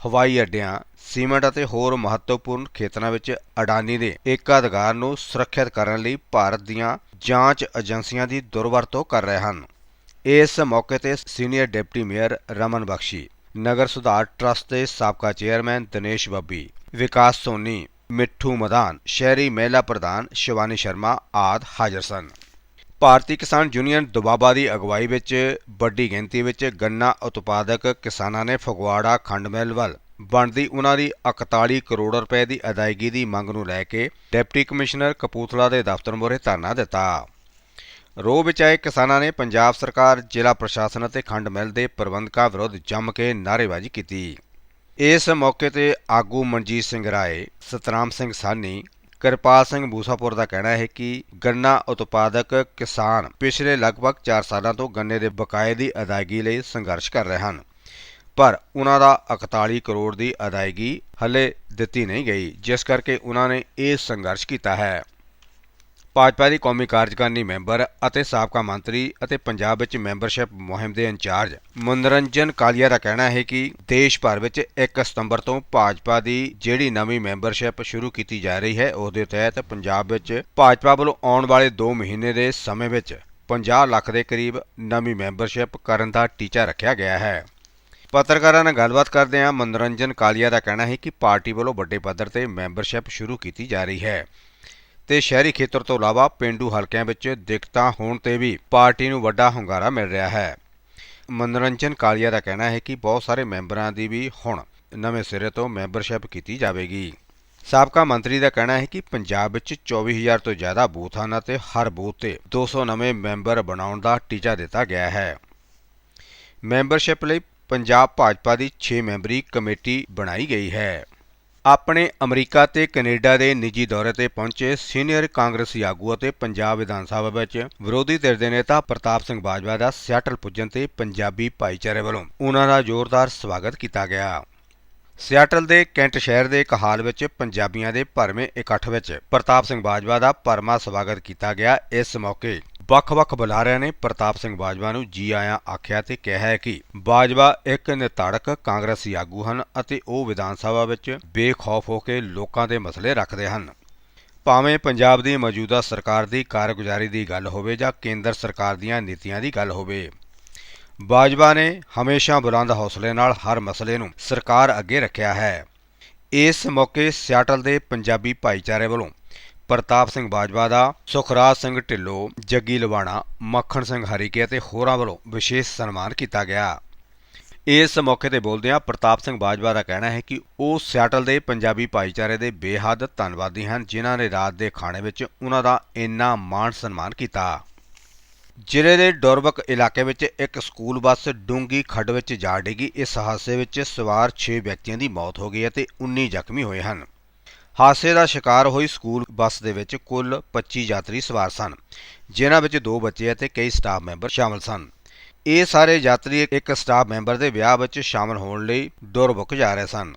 ਹਵਾਈ ਅੱਡਿਆਂ, ਸੀਮੈਂਟ ਅਤੇ ਹੋਰ ਮਹੱਤਵਪੂਰਨ ਖੇਤਰਾਂ ਵਿੱਚ ਅਡਾਨੀ ਦੇ ਏਕਾਧਿਕਾਰ ਨੂੰ ਸੁਰੱਖਿਅਤ ਕਰਨ ਲਈ ਭਾਰਤ ਦੀਆਂ ਜਾਂਚ ਏਜੰਸੀਆਂ ਦੀ ਦੁਰਵਰਤੋਂ ਕਰ ਰਹੇ ਹਨ। ਇਸ ਮੌਕੇ ਤੇ senior deputy mayor Raman Bakshi, ਨਗਰ ਸੁਧਾਰ ਟਰਸਟ ਦੇ ਸਾਬਕਾ ਚੇਅਰਮੈਨ ਦਿਨੇਸ਼ ਬੱਬੀ, ਵਿਕਾਸ ਸੋਨੀ, ਮਿੱਠੂ ਮਦਾਨ, ਸ਼ਹਿਰੀ ਮਹਿਲਾ ਪ੍ਰਧਾਨ ਸ਼ਿਵਾਨੀ ਸ਼ਰਮਾ ਆਦ ਹਾਜ਼ਰ ਸਨ। ਭਾਰਤੀ ਕਿਸਾਨ ਯੂਨੀਅਨ ਦੁਬਾਬਾ ਦੀ ਅਗਵਾਈ ਵਿੱਚ ਵੱਡੀ ਗਿਣਤੀ ਵਿੱਚ ਗੰਨਾ ਉਤਪਾਦਕ ਕਿਸਾਨਾਂ ਨੇ ਫਗਵਾੜਾ ਖੰਡ ਮਿੱਲ ਵੱਲ ਬਣਦੀ ਉਹਨਾਂ ਦੀ 41 ਕਰੋੜ ਰੁਪਏ ਦੀ ਅਦਾਇਗੀ ਦੀ ਮੰਗ ਨੂੰ ਲੈ ਕੇ ਡਿਪਟੀ ਕਮਿਸ਼ਨਰ ਕਪੂਥਲਾ ਦੇ ਦਫ਼ਤਰ ਮੂਹਰੇ ਧਰਨਾ ਦਿੱਤਾ। ਰੋਹ ਵਿੱਚ ਆਏ ਕਿਸਾਨਾਂ ਨੇ ਪੰਜਾਬ ਸਰਕਾਰ, ਜ਼ਿਲ੍ਹਾ ਪ੍ਰਸ਼ਾਸਨ ਅਤੇ ਖੰਡ ਮਿੱਲ ਦੇ ਪ੍ਰਬੰਧਕਾਂ ਵਿਰੁੱਧ ਜੰਮ ਕੇ ਨਾਅਰੇਬਾਜ਼ੀ ਕੀਤੀ। ਇਸ ਮੌਕੇ ਤੇ ਆਗੂ ਮਨਜੀਤ ਸਿੰਘ ਰਾਏ, ਸਤਨਾਮ ਸਿੰਘ ਸਾਨੀ ਕਿਰਪਾਲ ਸਿੰਘ ਮੂਸਾਪੁਰ ਦਾ ਕਹਿਣਾ ਹੈ ਕਿ ਗੰਨਾ ਉਤਪਾਦਕ ਕਿਸਾਨ ਪਿਛਲੇ ਲਗਭਗ 4 ਸਾਲਾਂ ਤੋਂ ਗੰਨੇ ਦੇ ਬਕਾਏ ਦੀ ਅਦਾਇਗੀ ਲਈ ਸੰਘਰਸ਼ ਕਰ ਰਹੇ ਹਨ, ਪਰ ਉਹਨਾਂ ਦਾ 41 ਕਰੋੜ ਦੀ ਅਦਾਇਗੀ ਹਲੇ ਦਿੱਤੀ ਨਹੀਂ ਗਈ, ਜਿਸ ਕਰਕੇ ਉਹਨਾਂ ਨੇ ਇਹ ਸੰਘਰਸ਼ ਕੀਤਾ ਹੈ। ਭਾਜਪਾ ਦੀ ਕੌਮੀ ਕਾਰਜਕਾਰਨੀ ਮੈਂਬਰ ਅਤੇ ਸਾਬਕਾ ਮੰਤਰੀ ਅਤੇ ਪੰਜਾਬ ਵਿੱਚ ਮੈਂਬਰਸ਼ਿਪ ਮੁਹਿੰਮ ਦੇ ਇੰਚਾਰਜ ਮਨੋਰੰਜਨ ਕਾਲੀਆ ਦਾ ਕਹਿਣਾ ਹੈ ਕਿ ਦੇਸ਼ ਭਰ ਵਿੱਚ 1 ਸਤੰਬਰ ਤੋਂ ਭਾਜਪਾ ਦੀ ਜਿਹੜੀ ਨਵੀਂ ਮੈਂਬਰਸ਼ਿਪ ਸ਼ੁਰੂ ਕੀਤੀ ਜਾ ਰਹੀ ਹੈ ਉਸ ਦੇ ਤਹਿਤ ਪੰਜਾਬ ਵਿੱਚ ਭਾਜਪਾ ਵੱਲੋਂ ਆਉਣ ਵਾਲੇ 2 ਮਹੀਨੇ ਦੇ ਸਮੇਂ ਵਿੱਚ 50 ਲੱਖ ਦੇ ਕਰੀਬ ਨਵੀਂ ਮੈਂਬਰਸ਼ਿਪ ਕਰਨ ਦਾ ਟੀਚਾ ਰੱਖਿਆ ਗਿਆ ਹੈ। ਪੱਤਰਕਾਰਾਂ ਨਾਲ ਗੱਲਬਾਤ ਕਰਦਿਆਂ ਮਨੋਰੰਜਨ ਕਾਲੀਆ ਦਾ ਕਹਿਣਾ ਹੈ ਕਿ ਪਾਰਟੀ ਵੱਲੋਂ ਵੱਡੇ ਪੱਧਰ ਤੇ ਮੈਂਬਰਸ਼ਿਪ ਸ਼ੁਰੂ ਕੀਤੀ ਜਾ ਰਹੀ ਹੈ। ਤੇ ਸ਼ਹਿਰੀ ਖੇਤਰ ਤੋਂ ਇਲਾਵਾ ਪਿੰਡੂ ਹਲਕਿਆਂ ਵਿੱਚ ਦਿੱਕਤਾਂ ਹੋਣ ਤੇ ਵੀ ਪਾਰਟੀ ਨੂੰ ਵੱਡਾ ਹੁੰਗਾਰਾ ਮਿਲ ਰਿਹਾ ਹੈ। ਮਨੋਰੰਜਨ ਕਾਲੀਆ ਦਾ ਕਹਿਣਾ ਹੈ ਕਿ ਬਹੁਤ ਸਾਰੇ ਮੈਂਬਰਾਂ ਦੀ ਵੀ ਹੁਣ ਨਵੇਂ ਸਿਰੇ ਤੋਂ ਮੈਂਬਰਸ਼ਿਪ ਕੀਤੀ ਜਾਵੇਗੀ। ਸਾਬਕਾ ਮੰਤਰੀ ਦਾ ਕਹਿਣਾ ਹੈ ਕਿ ਪੰਜਾਬ ਵਿੱਚ 24000 ਤੋਂ ਜ਼ਿਆਦਾ ਬੂਥ ਹਨ ਅਤੇ ਹਰ ਬੂਥ ਤੇ 200 ਨਵੇਂ ਮੈਂਬਰ ਬਣਾਉਣ ਦਾ ਟੀਚਾ ਦਿੱਤਾ ਗਿਆ ਹੈ। ਮੈਂਬਰਸ਼ਿਪ ਲਈ ਪੰਜਾਬ ਭਾਜਪਾ ਦੀ 6 ਮੈਂਬਰੀ ਕਮੇਟੀ ਬਣਾਈ ਗਈ ਹੈ। ਆਪਣੇ ਅਮਰੀਕਾ ਤੇ ਕੈਨੇਡਾ ਦੇ ਨਿੱਜੀ ਦੌਰੇ ਤੇ ਪਹੁੰਚੇ ਸੀਨੀਅਰ ਕਾਂਗਰਸੀ ਆਗੂ ਅਤੇ ਪੰਜਾਬ ਵਿਧਾਨ ਸਭਾ ਵਿੱਚ ਵਿਰੋਧੀ ਧਿਰ ਦੇ ਨੇਤਾ ਪ੍ਰਤਾਪ ਸਿੰਘ ਬਾਜਵਾ ਦਾ ਸਿਆਟਲ ਪੁੱਜਣ ਤੇ ਪੰਜਾਬੀ ਭਾਈਚਾਰੇ ਵੱਲੋਂ ਉਹਨਾਂ ਦਾ ਜ਼ੋਰਦਾਰ ਸਵਾਗਤ ਕੀਤਾ ਗਿਆ। ਸਿਆਟਲ ਦੇ ਕੈਂਟ ਸ਼ਹਿਰ ਦੇ ਇੱਕ ਹਾਲ ਵਿੱਚ ਪੰਜਾਬੀਆਂ ਦੇ ਭਰਵੇਂ ਇਕੱਠ ਵਿੱਚ ਪ੍ਰਤਾਪ ਸਿੰਘ ਬਾਜਵਾ ਦਾ ਭਰਮਾ ਸਵਾਗਤ ਕੀਤਾ ਗਿਆ ਇਸ ਮੌਕੇ। ਵੱਖ-ਵੱਖ ਬੁਲਾਰਿਆਂ ਨੇ ਪ੍ਰਤਾਪ ਸਿੰਘ ਬਾਜਵਾ ਨੂੰ ਜੀ ਆਇਆਂ ਆਖਿਆ ਤੇ ਕਿਹਾ ਹੈ ਕਿ ਬਾਜਵਾ ਇੱਕ ਨਿਧੜਕ ਕਾਂਗਰਸੀ ਆਗੂ ਹਨ ਅਤੇ ਉਹ ਵਿਧਾਨ ਸਭਾ ਵਿੱਚ ਬੇਖੌਫ ਹੋ ਕੇ ਲੋਕਾਂ ਦੇ ਮਸਲੇ ਰੱਖਦੇ ਹਨ। ਭਾਵੇਂ ਪੰਜਾਬ ਦੀ ਮੌਜੂਦਾ ਸਰਕਾਰ ਦੀ ਕਾਰਗੁਜ਼ਾਰੀ ਦੀ ਗੱਲ ਹੋਵੇ ਜਾਂ ਕੇਂਦਰ ਸਰਕਾਰ ਦੀਆਂ ਨੀਤੀਆਂ ਦੀ ਗੱਲ ਹੋਵੇ, ਬਾਜਵਾ ਨੇ ਹਮੇਸ਼ਾ ਬੁਲੰਦ ਹੌਸਲੇ ਨਾਲ ਹਰ ਮਸਲੇ ਨੂੰ ਸਰਕਾਰ ਅੱਗੇ ਰੱਖਿਆ ਹੈ। ਇਸ ਮੌਕੇ ਸਿਆਟਲ ਦੇ ਪੰਜਾਬੀ ਭਾਈਚਾਰੇ ਵੱਲੋਂ ਪ੍ਰਤਾਪ ਸਿੰਘ ਬਾਜਵਾ ਦਾ, ਸੁਖਰਾਜ ਸਿੰਘ ਢਿੱਲੋਂ, ਜੱਗੀ ਲਵਾਣਾ ਮੱਖਣ ਸਿੰਘ ਹਰੀਕੇ ਅਤੇ ਹੋਰਾਂ ਵੱਲੋਂ ਵਿਸ਼ੇਸ਼ ਸਨਮਾਨ ਕੀਤਾ ਗਿਆ। ਇਸ ਮੌਕੇ ਤੇ ਬੋਲਦਿਆਂ ਪ੍ਰਤਾਪ ਸਿੰਘ ਬਾਜਵਾ ਦਾ ਕਹਿਣਾ ਹੈ ਕਿ ਉਹ ਸਿਆਟਲ ਦੇ ਪੰਜਾਬੀ ਭਾਈਚਾਰੇ ਦੇ ਬੇਹੱਦ ਧੰਨਵਾਦੀ ਹਨ, ਜਿਨ੍ਹਾਂ ਨੇ ਰਾਤ ਦੇ ਖਾਣੇ ਵਿੱਚ ਉਹਨਾਂ ਦਾ ਇੰਨਾ ਮਾਣ ਸਨਮਾਨ ਕੀਤਾ। ਜ਼ਿਲ੍ਹੇ ਦੇ ਡੋਰਬਕ ਇਲਾਕੇ ਵਿੱਚ ਇੱਕ ਸਕੂਲ ਬੱਸ ਡੂੰਗੀ ਖੱਡ ਵਿੱਚ ਜਾ ਡਿੱਗੀ। ਇਸ ਹਾਦਸੇ ਵਿੱਚ ਸਵਾਰ 6 ਵਿਅਕਤੀਆਂ ਦੀ ਮੌਤ ਹੋ ਗਈ ਅਤੇ 19 ਜ਼ਖਮੀ ਹੋਏ ਹਨ। ਹਾਦਸੇ ਦਾ ਸ਼ਿਕਾਰ ਹੋਈ ਸਕੂਲ ਬੱਸ ਦੇ ਵਿੱਚ ਕੁੱਲ 25 ਯਾਤਰੀ ਸਵਾਰ ਸਨ, ਜਿਨ੍ਹਾਂ ਵਿੱਚ ਦੋ ਬੱਚੇ ਅਤੇ ਕਈ ਸਟਾਫ ਮੈਂਬਰ ਸ਼ਾਮਲ ਸਨ। ਇਹ ਸਾਰੇ ਯਾਤਰੀ ਇੱਕ ਸਟਾਫ ਮੈਂਬਰ ਦੇ ਵਿਆਹ ਵਿੱਚ ਸ਼ਾਮਲ ਹੋਣ ਲਈ ਡੋਰਬਕ ਜਾ ਰਹੇ ਸਨ।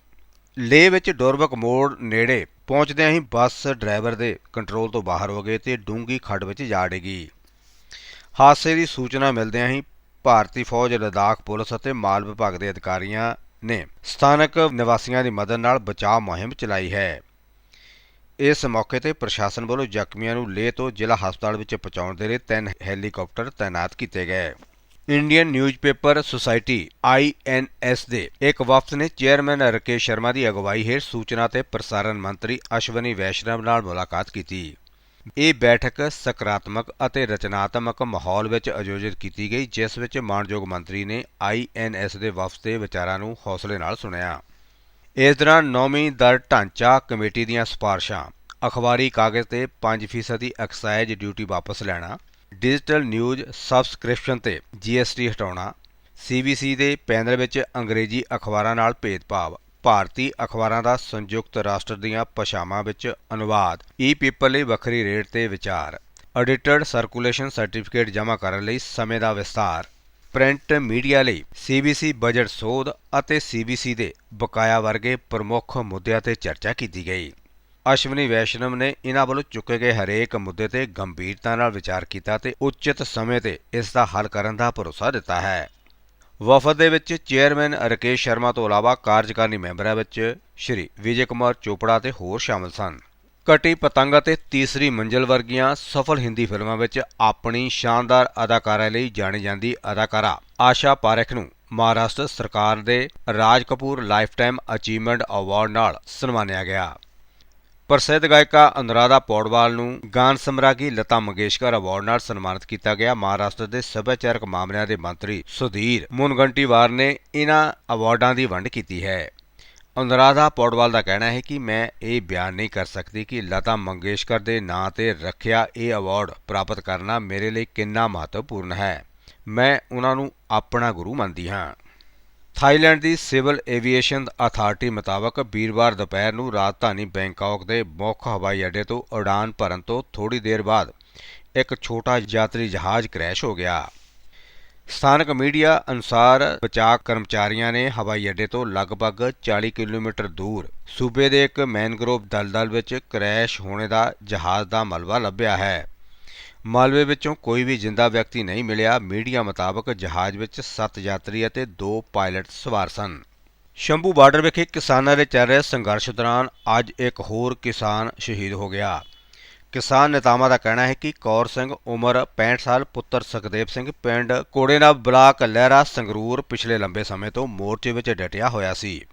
ਲੇ ਵਿੱਚ ਡੋਰਬਕ ਮੋੜ ਨੇੜੇ ਪਹੁੰਚਦਿਆਂ ਹੀ ਬੱਸ ਡਰਾਈਵਰ ਦੇ ਕੰਟਰੋਲ ਤੋਂ ਬਾਹਰ ਹੋ ਗਏ ਤੇ ਡੂੰਗੀ ਖੱਡ ਵਿੱਚ ਜਾ ਡਿੱਗੀ। ਹਾਦਸੇ ਦੀ ਸੂਚਨਾ ਮਿਲਦਿਆਂ ਹੀ ਭਾਰਤੀ ਫੌਜ, ਲਦਾਖ ਪੁਲਿਸ ਅਤੇ ਮਾਲ ਵਿਭਾਗ ਦੇ ਅਧਿਕਾਰੀਆਂ ਨੇ ਸਥਾਨਕ ਨਿਵਾਸੀਆਂ ਦੀ ਮਦਦ ਨਾਲ ਬਚਾਅ ਮੁਹਿੰਮ ਚਲਾਈ ਹੈ। ਇਸ ਮੌਕੇ ਤੇ ਪ੍ਰਸ਼ਾਸਨ ਵੱਲੋਂ ਜ਼ਖਮੀਆਂ ਨੂੰ ਲੇਹ ਤੋਂ ਜ਼ਿਲ੍ਹਾ ਹਸਪਤਾਲ ਵਿੱਚ ਪਹੁੰਚਾਉਣ ਦੇ ਲਈ ਤਿੰਨ ਹੈਲੀਕਾਪਟਰ ਤਾਇਨਾਤ ਕੀਤੇ ਗਏ। ਇੰਡੀਅਨ ਨਿਊਜ਼ਪੇਪਰ ਸੁਸਾਇਟੀ ਆਈਐਨਐਸ ਦੇ ਇੱਕ ਵਫਦ ਨੇ ਚੇਅਰਮੈਨ ਰਕੇਸ਼ ਸ਼ਰਮਾ ਦੀ ਅਗਵਾਈ ਹੇਠ ਸੂਚਨਾ ਤੇ ਪ੍ਰਸਾਰਣ ਮੰਤਰੀ ਅਸ਼ਵਨੀ ਵੈਸ਼ਨਵ ਨਾਲ ਮੁਲਾਕਾਤ ਕੀਤੀ। ਇਹ ਬੈਠਕ ਸਕਾਰਾਤਮਕ ਅਤੇ ਰਚਨਾਤਮਕ ਮਾਹੌਲ ਵਿੱਚ ਆਯੋਜਿਤ ਕੀਤੀ ਗਈ, ਜਿਸ ਵਿੱਚ ਮਾਨਯੋਗ ਮੰਤਰੀ ਨੇ ਆਈਐਨਐਸ ਦੇ ਵਫਦ ਦੇ ਵਿਚਾਰਾਂ ਨੂੰ ਹੌਸਲੇ ਨਾਲ ਸੁਣਿਆ। ਇਸ ਦੌਰਾਨ ਨੌਵੀਂ ਦਰ ਢਾਂਚਾ ਕਮੇਟੀ ਦੀਆਂ ਸਿਫਾਰਸ਼ਾਂ, ਅਖਬਾਰੀ ਕਾਗਜ਼ ਤੇ 5% ਐਕਸਾਈਜ਼ ਡਿਊਟੀ ਵਾਪਸ ਲੈਣਾ, ਡਿਜੀਟਲ ਨਿਊਜ਼ ਸਬਸਕ੍ਰਿਪਸ਼ਨ ਤੇ ਜੀਐਸਟੀ ਹਟਾਉਣਾ, ਸੀਬੀਸੀ ਦੇ ਪੈਨਲ ਵਿੱਚ ਅੰਗਰੇਜ਼ੀ ਅਖਬਾਰਾਂ ਨਾਲ ਭੇਦਭਾਵ, ਭਾਰਤੀ ਅਖਬਾਰਾਂ ਦਾ ਸੰਯੁਕਤ ਰਾਸ਼ਟਰ ਦੀਆਂ ਭਾਸ਼ਾਵਾਂ ਵਿੱਚ ਅਨੁਵਾਦ ਈ ਪੀਪਲ ਲਈ ਵੱਖਰੀ ਰੇਟ ਤੇ ਵਿਚਾਰ ਆਡੀਟਡ ਸਰਕੂਲੇਸ਼ਨ ਸਰਟੀਫਿਕੇਟ ਜਮ੍ਹਾਂ ਕਰਨ ਲਈ ਸਮੇਂ ਦਾ ਵਿਸਤਾਰ ਪ੍ਰਿੰਟ ਮੀਡੀਆ ਲਈ ਸੀਬੀਸੀ ਬਜਟ ਸੋਧ ਅਤੇ ਸੀਬੀਸੀ ਦੇ ਬਕਾਇਆ ਵਰਗੇ ਪ੍ਰਮੁੱਖ ਮੁੱਦਿਆਂ ਤੇ ਚਰਚਾ ਕੀਤੀ ਗਈ। ਅਸ਼ਵਨੀ ਵੈਸ਼ਨਵ ਨੇ ਇਹਨਾਂ ਵੱਲੋਂ ਚੁੱਕੇ ਗਏ ਹਰੇਕ ਮੁੱਦੇ ਤੇ ਗੰਭੀਰਤਾ ਨਾਲ ਵਿਚਾਰ ਕੀਤਾ ਤੇ ਉਚਿਤ ਸਮੇਂ ਤੇ ਇਸ ਦਾ ਹੱਲ ਕਰਨ ਦਾ ਭਰੋਸਾ ਦਿੱਤਾ ਹੈ। ਵਫਦ ਦੇ ਵਿੱਚ ਚੇਅਰਮੈਨ ਰਕੇਸ਼ ਸ਼ਰਮਾ ਤੋਂ ਇਲਾਵਾ ਕਾਰਜਕਾਰਨੀ ਮੈਂਬਰਾਂ ਵਿੱਚ ਸ਼੍ਰੀ ਵਿਜੇ ਕੁਮਾਰ ਚੋਪੜਾ ਤੇ ਹੋਰ ਸ਼ਾਮਲ ਸਨ। ਕਟੀ ਪਤੰਗ ਅਤੇ ਤੀਸਰੀ ਮੰਜ਼ਲ ਵਰਗੀਆਂ ਸਫਲ ਹਿੰਦੀ ਫਿਲਮਾਂ ਵਿੱਚ ਆਪਣੀ ਸ਼ਾਨਦਾਰ ਅਦਾਕਾਰੀ ਲਈ ਜਾਣੀ ਜਾਂਦੀ ਅਦਾਕਾਰਾ। ਆਸ਼ਾ ਪਾਰੇਖ ਨੂੰ ਮਹਾਰਾਸ਼ਟਰ ਸਰਕਾਰ ਦੇ Raj Kapoor lifetime achievement award ਨਾਲ ਸਨਮਾਨਿਆ ਗਿਆ। ਪ੍ਰਸਿੱਧ ਗਾਇਕਾ ਅਨੁਰਾਧਾ ਪੌਡਵਾਲ ਨੂੰ ਗਾਨ ਸਮਰਾਗੀ ਲਤਾ ਮੰਗੇਸ਼ਕਰ ਅਵਾਰਡ ਨਾਲ ਸਨਮਾਨਿਤ ਕੀਤਾ ਗਿਆ। ਮਹਾਰਾਸ਼ਟਰ ਦੇ ਸੱਭਿਆਚਾਰਕ ਮਾਮਲਿਆਂ ਦੇ ਮੰਤਰੀ ਸੁਧੀਰ ਮੁਨਗੰਟੀਵਾਰ ਨੇ ਇਹਨਾਂ ਅਵਾਰਡਾਂ ਦੀ ਵੰਡ ਕੀਤੀ ਹੈ। ਅਨੁਰਾਧਾ ਪੌਡਵਾਲ ਦਾ ਕਹਿਣਾ ਹੈ ਕਿ ਮੈਂ ਇਹ ਬਿਆਨ ਨਹੀਂ ਕਰ ਸਕਦੀ ਕਿ ਲਤਾ ਮੰਗੇਸ਼ਕਰ ਦੇ ਨਾਂ ਤੇ ਰੱਖਿਆ ਇਹ ਅਵਾਰਡ ਪ੍ਰਾਪਤ ਕਰਨਾ ਮੇਰੇ ਲਈ ਕਿੰਨਾ ਮਹੱਤਵਪੂਰਨ ਹੈ। ਮੈਂ ਉਹਨਾਂ ਨੂੰ ਆਪਣਾ ਗੁਰੂ ਮੰਨਦੀ ਹਾਂ। ਥਾਈਲੈਂਡ ਦੀ ਸਿਵਲ ਏਵੀਏਸ਼ਨ ਅਥਾਰਟੀ ਮੁਤਾਬਕ ਵੀਰਵਾਰ ਦੁਪਹਿਰ ਨੂੰ ਰਾਜਧਾਨੀ ਬੈਂਕਾਕ ਦੇ ਮੁੱਖ ਹਵਾਈ ਅੱਡੇ ਤੋਂ ਉਡਾਨ ਭਰਨ ਤੋਂ ਥੋੜੀ ਦੇਰ ਬਾਅਦ ਇੱਕ ਛੋਟਾ ਯਾਤਰੀ ਜਹਾਜ਼ ਕ੍ਰੈਸ਼ ਹੋ ਗਿਆ। ਸਥਾਨਕ ਮੀਡੀਆ ਅਨੁਸਾਰ ਬਚਾਅ ਕਰਮਚਾਰੀਆਂ ਨੇ ਹਵਾਈ ਅੱਡੇ ਤੋਂ ਲਗਭਗ 40 ਕਿਲੋਮੀਟਰ ਦੂਰ ਸੂਬੇ ਦੇ ਇੱਕ ਮੈਨਗਰੋਵ ਦਲਦਲ ਵਿੱਚ ਕ੍ਰੈਸ਼ ਹੋਣੇ ਦਾ ਜਹਾਜ਼ ਦਾ ਮਲਬਾ ਲੱਭਿਆ ਹੈ। ਮਾਲਵੇ ਵਿੱਚੋਂ ਕੋਈ ਵੀ ਜਿੰਦਾ ਵਿਅਕਤੀ ਨਹੀਂ ਮਿਲਿਆ। ਮੀਡੀਆ ਮੁਤਾਬਕ ਜਹਾਜ਼ ਵਿੱਚ 7 ਯਾਤਰੀ ਅਤੇ 2 ਪਾਇਲਟ ਸਵਾਰ ਸਨ। ਸ਼ੰਭੂ ਬਾਰਡਰ ਵਿਖੇ ਕਿਸਾਨਾਂ ਦੇ ਚੱਲ ਰਹੇ ਸੰਘਰਸ਼ ਦੌਰਾਨ ਅੱਜ ਇੱਕ ਹੋਰ ਕਿਸਾਨ ਸ਼ਹੀਦ ਹੋ ਗਿਆ। ਕਿਸਾਨ ਨੇਤਾਵਾਂ ਦਾ ਕਹਿਣਾ ਹੈ ਕਿ ਕੌਰ ਸਿੰਘ ਉਮਰ 65 ਸਾਲ, ਪੁੱਤਰ ਸੁਖਦੇਵ ਸਿੰਘ, ਪਿੰਡ ਕੋੜੇਨਾ ਬਲਾਕ ਲਹਿਰਾ, ਸੰਗਰੂਰ, ਪਿਛਲੇ ਲੰਬੇ ਸਮੇਂ ਤੋਂ ਮੋਰਚੇ ਵਿੱਚ ਡਟਿਆ ਹੋਇਆ ਸੀ,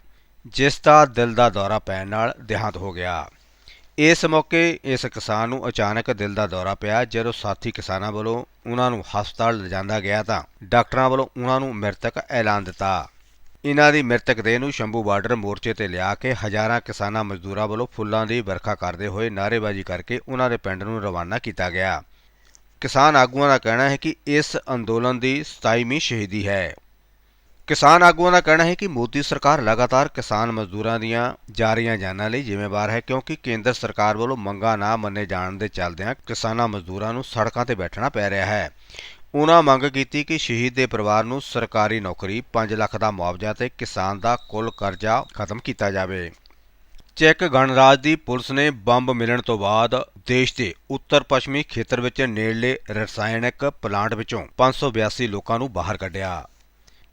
ਜਿਸ ਦਾ ਦਿਲ ਦਾ ਦੌਰਾ ਪੈਣ ਨਾਲ ਦੇਹਾਂਤ ਹੋ ਗਿਆ। ਇਸ ਮੌਕੇ ਇਸ ਕਿਸਾਨ ਨੂੰ ਅਚਾਨਕ ਦਿਲ ਦਾ ਦੌਰਾ ਪਿਆ, ਜਦੋਂ ਸਾਥੀ ਕਿਸਾਨਾਂ ਵੱਲੋਂ ਉਹਨਾਂ ਨੂੰ ਹਸਪਤਾਲ ਲਿਜਾਂਦਾ ਗਿਆ ਤਾਂ ਡਾਕਟਰਾਂ ਵੱਲੋਂ ਉਹਨਾਂ ਨੂੰ ਮ੍ਰਿਤਕ ਐਲਾਨ ਦਿੱਤਾ। ਇਹਨਾਂ ਦੀ ਮ੍ਰਿਤਕ ਦੇਹ ਨੂੰ ਸ਼ੰਭੂ ਬਾਰਡਰ ਮੋਰਚੇ ਤੇ ਲਿਆ ਕੇ ਹਜ਼ਾਰਾਂ ਕਿਸਾਨਾਂ ਮਜ਼ਦੂਰਾਂ ਵੱਲੋਂ ਫੁੱਲਾਂ ਦੀ ਵਰਖਾ ਕਰਦੇ ਹੋਏ ਨਾਅਰੇਬਾਜ਼ੀ ਕਰਕੇ ਉਹਨਾਂ ਦੇ ਪਿੰਡ ਨੂੰ ਰਵਾਨਾ ਕੀਤਾ ਗਿਆ। ਕਿਸਾਨ ਆਗੂਆਂ ਦਾ ਕਹਿਣਾ ਹੈ ਕਿ ਇਸ ਅੰਦੋਲਨ ਦੀ 27ਵੀਂ ਸ਼ਹੀਦੀ ਹੈ। ਕਿਸਾਨ ਆਗੂਆਂ ਦਾ ਕਹਿਣਾ ਹੈ ਕਿ ਮੋਦੀ ਸਰਕਾਰ ਲਗਾਤਾਰ ਕਿਸਾਨ ਮਜ਼ਦੂਰਾਂ ਦੀਆਂ ਜਾਰੀਆਂ ਜਾਨਾਂ ਲਈ ਜ਼ਿੰਮੇਵਾਰ ਹੈ ਕਿਉਂਕਿ ਕੇਂਦਰ ਸਰਕਾਰ ਵੱਲੋਂ ਮੰਗਾਂ ਨਾ ਮੰਨੇ ਜਾਣ ਦੇ ਚੱਲਦਿਆਂ ਕਿਸਾਨਾਂ ਮਜ਼ਦੂਰਾਂ ਨੂੰ ਸੜਕਾਂ ਤੇ ਬੈਠਣਾ ਪੈ ਰਿਹਾ ਹੈ। ਉਨ੍ਹਾਂ ਮੰਗ ਕੀਤੀ ਕਿ ਸ਼ਹੀਦ ਦੇ ਪਰਿਵਾਰ ਨੂੰ ਸਰਕਾਰੀ ਨੌਕਰੀ 5 ਲੱਖ ਦਾ ਮੁਆਵਜ਼ਾ ਤੇ ਕਿਸਾਨ ਦਾ ਕੁੱਲ ਕਰਜ਼ਾ ਖਤਮ ਕੀਤਾ ਜਾਵੇ। ਚੈੱਕ ਗਣਰਾਜ ਦੀ ਪੁਲਿਸ ਨੇ ਬੰਬ ਮਿਲਣ ਤੋਂ ਬਾਅਦ ਦੇਸ਼ ਦੇ ਉੱਤਰ ਪੱਛਮੀ ਖੇਤਰ ਵਿੱਚ ਨੇੜਲੇ ਰਸਾਇਣਕ ਪਲਾਂਟ ਵਿੱਚੋਂ 582 ਲੋਕਾਂ ਨੂੰ ਬਾਹਰ ਕੱਢਿਆ।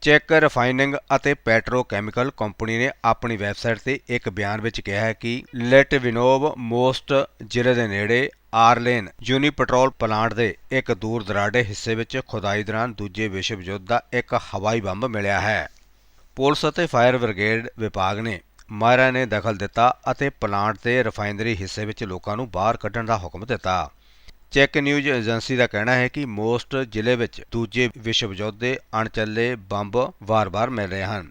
ਚੈੱਕ ਰਿਫਾਈਨਿੰਗ ਅਤੇ ਪੈਟਰੋਕੈਮੀਕਲ ਕੰਪਨੀ ਨੇ ਆਪਣੀ ਵੈਬਸਾਈਟ ਤੇ ਇੱਕ ਬਿਆਨ ਵਿੱਚ ਕਿਹਾ ਹੈ ਕਿ ਲੈਟਵਿਨੋਵ ਮੋਸਟ ਜ਼ਿਲ੍ਹੇ ਦੇ ਨੇੜੇ ਆਰਲੇਨ ਯੂਨੀ ਪੈਟਰੋਲ ਪਲਾਂਟ ਦੇ ਇੱਕ ਦੂਰ ਦਰਾਡੇ ਹਿੱਸੇ ਵਿੱਚ ਖੁਦਾਈ ਦੌਰਾਨ ਦੂਜੇ ਵਿਸ਼ਵ ਯੁੱਧ ਦਾ ਇੱਕ ਹਵਾਈ ਬੰਬ ਮਿਲਿਆ ਹੈ। ਪੁਲਿਸ ਅਤੇ ਫਾਇਰ ਬ੍ਰਿਗੇਡ ਵਿਭਾਗ ਨੇ ਮਾਹਿਰਾਂ ਨੇ ਦਖਲ ਦਿੱਤਾ ਅਤੇ ਪਲਾਂਟ ਦੇ ਰਿਫਾਈਨਰੀ ਹਿੱਸੇ ਵਿੱਚ ਲੋਕਾਂ ਨੂੰ ਬਾਹਰ ਕੱਢਣ ਦਾ ਹੁਕਮ ਦਿੱਤਾ। ਚੈੱਕ ਨਿਊਜ਼ ਏਜੰਸੀ ਦਾ ਕਹਿਣਾ ਹੈ ਕਿ ਮੋਸਟ ਜ਼ਿਲ੍ਹੇ ਵਿੱਚ ਦੂਜੇ ਵਿਸ਼ਵ ਯੁੱਧ ਦੇ ਅਣਚੱਲੇ ਬੰਬ ਵਾਰ-ਵਾਰ ਮਿਲ ਰਹੇ ਹਨ।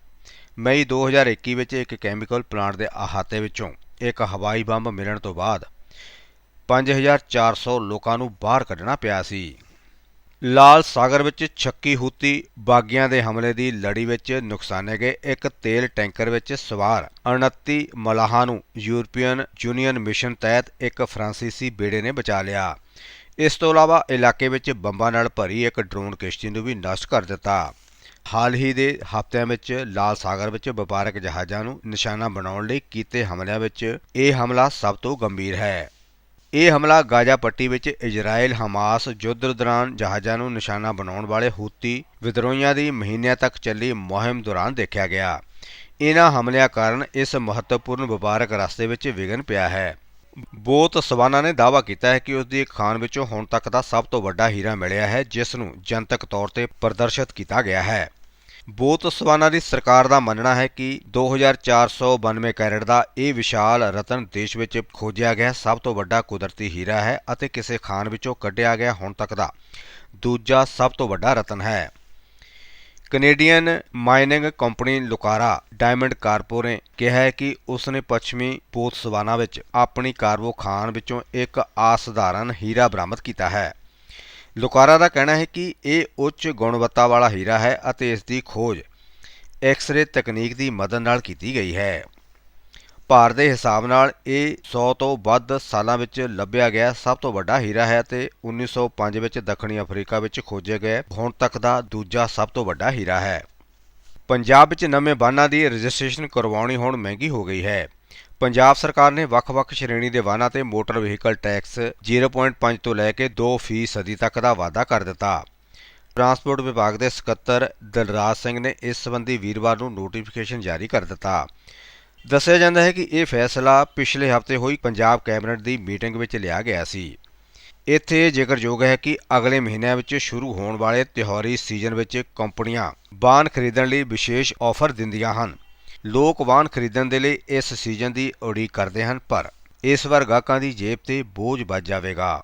ਮਈ 2021 ਵਿੱਚ ਇੱਕ ਕੈਮੀਕਲ ਪਲਾਂਟ ਦੇ ਅਹਾਤੇ ਵਿੱਚੋਂ ਇੱਕ ਹਵਾਈ ਬੰਬ ਮਿਲਣ ਤੋਂ ਬਾਅਦ 5400 ਲੋਕਾਂ ਨੂੰ ਬਾਹਰ ਕੱਢਣਾ ਪਿਆ ਸੀ। ਲਾਲ ਸਾਗਰ ਵਿੱਚ ਛੱਕੀ ਹੂਤੀ ਬਾਗੀਆਂ ਦੇ ਹਮਲੇ ਦੀ ਲੜੀ ਵਿੱਚ ਨੁਕਸਾਨੇ ਗਏ ਇੱਕ ਤੇਲ ਟੈਂਕਰ ਵਿੱਚ ਸਵਾਰ 29 ਮਲਾਹਾਂ ਨੂੰ ਯੂਰਪੀਅਨ ਯੂਨੀਅਨ ਮਿਸ਼ਨ ਤਹਿਤ ਇੱਕ ਫਰਾਂਸੀਸੀ ਬੇੜੇ ਨੇ ਬਚਾ ਲਿਆ। ਇਸ ਤੋਂ ਇਲਾਵਾ ਇਲਾਕੇ ਵਿੱਚ ਬੰਬਾਂ ਨਾਲ ਭਰੀ ਇੱਕ ਡਰੋਨ ਕਿਸ਼ਤੀ ਨੂੰ ਵੀ ਨਸ਼ਟ ਕਰ ਦਿੱਤਾ। ਹਾਲ ਹੀ ਦੇ ਹਫ਼ਤਿਆਂ ਵਿੱਚ ਲਾਲ ਸਾਗਰ ਵਿੱਚ ਵਪਾਰਕ ਜਹਾਜ਼ਾਂ ਨੂੰ ਨਿਸ਼ਾਨਾ ਬਣਾਉਣ ਲਈ ਕੀਤੇ ਹਮਲਿਆਂ ਵਿੱਚ ਇਹ ਹਮਲਾ ਸਭ ਤੋਂ ਗੰਭੀਰ ਹੈ। ਇਹ ਹਮਲਾ ਗਾਜ਼ਾ ਪੱਟੀ ਵਿੱਚ ਇਜ਼ਰਾਈਲ ਹਮਾਸ ਯੁੱਧ ਦੌਰਾਨ ਜਹਾਜ਼ਾਂ ਨੂੰ ਨਿਸ਼ਾਨਾ ਬਣਾਉਣ ਵਾਲੇ ਹੂਤੀ ਵਿਦਰੋਹੀਆਂ ਦੀ ਮਹੀਨਿਆਂ ਤੱਕ ਚੱਲੀ ਮੁਹਿੰਮ ਦੌਰਾਨ ਦੇਖਿਆ ਗਿਆ। ਇਹਨਾਂ ਹਮਲਿਆਂ ਕਾਰਨ ਇਸ ਮਹੱਤਵਪੂਰਨ ਵਪਾਰਕ ਰਸਤੇ ਵਿੱਚ ਵਿਘਨ ਪਿਆ ਹੈ। ਬੋਤ ਸਵਾਨਾ ਨੇ ਦਾਅਵਾ ਕੀਤਾ ਹੈ ਕਿ ਉਸ ਦੀ ਖਾਨ ਵਿੱਚੋਂ ਹੁਣ ਤੱਕ ਦਾ ਸਭ ਤੋਂ ਵੱਡਾ ਹੀਰਾ ਮਿਲਿਆ ਹੈ, ਜਿਸ ਨੂੰ ਜਨਤਕ ਤੌਰ ਤੇ ਪ੍ਰਦਰਸ਼ਿਤ ਕੀਤਾ ਗਿਆ ਹੈ। ਬੋਤਸਵਾਨਾ ਦੀ ਸਰਕਾਰ ਦਾ ਮੰਨਣਾ ਹੈ ਕਿ 2492 ਕੈਰਟ ਦਾ ਇਹ ਵਿਸ਼ਾਲ ਰਤਨ ਦੇਸ਼ ਵਿੱਚ ਖੋਜਿਆ ਗਿਆ ਸਭ ਤੋਂ ਵੱਡਾ ਕੁਦਰਤੀ ਹੀਰਾ ਹੈ ਅਤੇ ਕਿਸੇ ਖਾਨ ਵਿੱਚੋਂ ਕੱਢਿਆ ਗਿਆ ਹੁਣ ਤੱਕ ਦਾ। ਦੂਜਾ ਸਭ ਤੋਂ ਵੱਡਾ ਰਤਨ ਹੈ। Canadian mining company Lucara Diamond Corp ਨੇ ਕਿਹਾ ਹੈ ਕਿ ਉਸ ਨੇ ਪੱਛਮੀ ਬੋਤਸਵਾਨਾ ਵਿੱਚ ਆਪਣੀ ਕਾਰਬੋ ਖਾਨ ਵਿੱਚੋਂ ਇੱਕ ਅਸਾਧਾਰਨ ਹੀਰਾ ਬਰਾਮਦ ਕੀਤਾ ਹੈ। ਲੁਕਾਰਾ ਦਾ ਕਹਿਣਾ ਹੈ ਕਿ ਇਹ ਉੱਚ ਗੁਣਵੱਤਾ ਵਾਲਾ ਹੀਰਾ ਹੈ ਅਤੇ ਇਸ ਦੀ ਖੋਜ ਐਕਸ-ਰੇ ਤਕਨੀਕ ਦੀ ਮਦਦ ਨਾਲ ਕੀਤੀ ਗਈ ਹੈ। ਭਾਰ ਦੇ ਹਿਸਾਬ ਨਾਲ ਇਹ 100 ਤੋਂ ਵੱਧ ਸਾਲਾਂ ਵਿੱਚ ਲੱਭਿਆ ਗਿਆ ਸਭ ਤੋਂ ਵੱਡਾ ਹੀਰਾ ਹੈ ਤੇ 1905 ਵਿੱਚ ਦੱਖਣੀ ਅਫਰੀਕਾ ਵਿੱਚ ਖੋਜੇ ਗਏ ਹੁਣ ਤੱਕ ਦਾ ਦੂਜਾ ਸਭ ਤੋਂ ਵੱਡਾ ਹੀਰਾ ਹੈ। ਪੰਜਾਬ ਵਿੱਚ ਨਵੇਂ ਵਾਹਨਾਂ ਦੀ ਰਜਿਸਟ੍ਰੇਸ਼ਨ ਕਰਵਾਉਣੀ ਹੁਣ ਮਹਿੰਗੀ ਹੋ ਗਈ ਹੈ। ਪੰਜਾਬ ਸਰਕਾਰ ਨੇ ਵੱਖ-ਵੱਖ ਸ਼੍ਰੇਣੀ ਦੇ ਵਾਹਨਾਂ ਤੇ ਮੋਟਰ ਵਹੀਕਲ ਟੈਕਸ 0.5 ਤੋਂ ਲੈ ਕੇ 2% ਤੱਕ ਦਾ ਵਾਧਾ ਕਰ ਦਿੱਤਾ। ਟਰਾਂਸਪੋਰਟ ਵਿਭਾਗ ਦੇ ਸਕੱਤਰ ਦਲਰਾਜ ਸਿੰਘ ਨੇ ਇਸ ਸੰਬੰਧੀ ਵੀਰਵਾਰ ਨੂੰ ਨੋਟੀਫਿਕੇਸ਼ਨ ਜਾਰੀ ਕਰ ਦਿੱਤਾ। ਦੱਸਿਆ ਜਾਂਦਾ ਹੈ ਕਿ ਇਹ ਫੈਸਲਾ ਪਿਛਲੇ ਹਫ਼ਤੇ ਹੋਈ ਪੰਜਾਬ ਕੈਬਨਿਟ ਦੀ ਮੀਟਿੰਗ ਵਿੱਚ ਲਿਆ ਗਿਆ ਸੀ। ਇੱਥੇ ਜ਼ਿਕਰਯੋਗ ਹੈ ਕਿ ਅਗਲੇ ਮਹੀਨਿਆਂ ਵਿੱਚ ਸ਼ੁਰੂ ਹੋਣ ਵਾਲੇ ਤਿਉਹਾਰੀ ਸੀਜ਼ਨ ਵਿੱਚ ਕੰਪਨੀਆਂ ਵਾਹਨ ਖਰੀਦਣ ਲਈ ਵਿਸ਼ੇਸ਼ ਆਫਰ ਦਿੰਦੀਆਂ ਹਨ। ਲੋਕ ਵਾਹਨ ਖਰੀਦਣ ਦੇ ਲਈ ਇਸ ਸੀਜ਼ਨ ਦੀ ਉਡੀਕ ਕਰਦੇ ਹਨ, ਪਰ ਇਸ ਵਾਰ ਗਾਹਕਾਂ ਦੀ ਜੇਬ ਤੇ ਬੋਝ ਵੱਜ ਜਾਵੇਗਾ।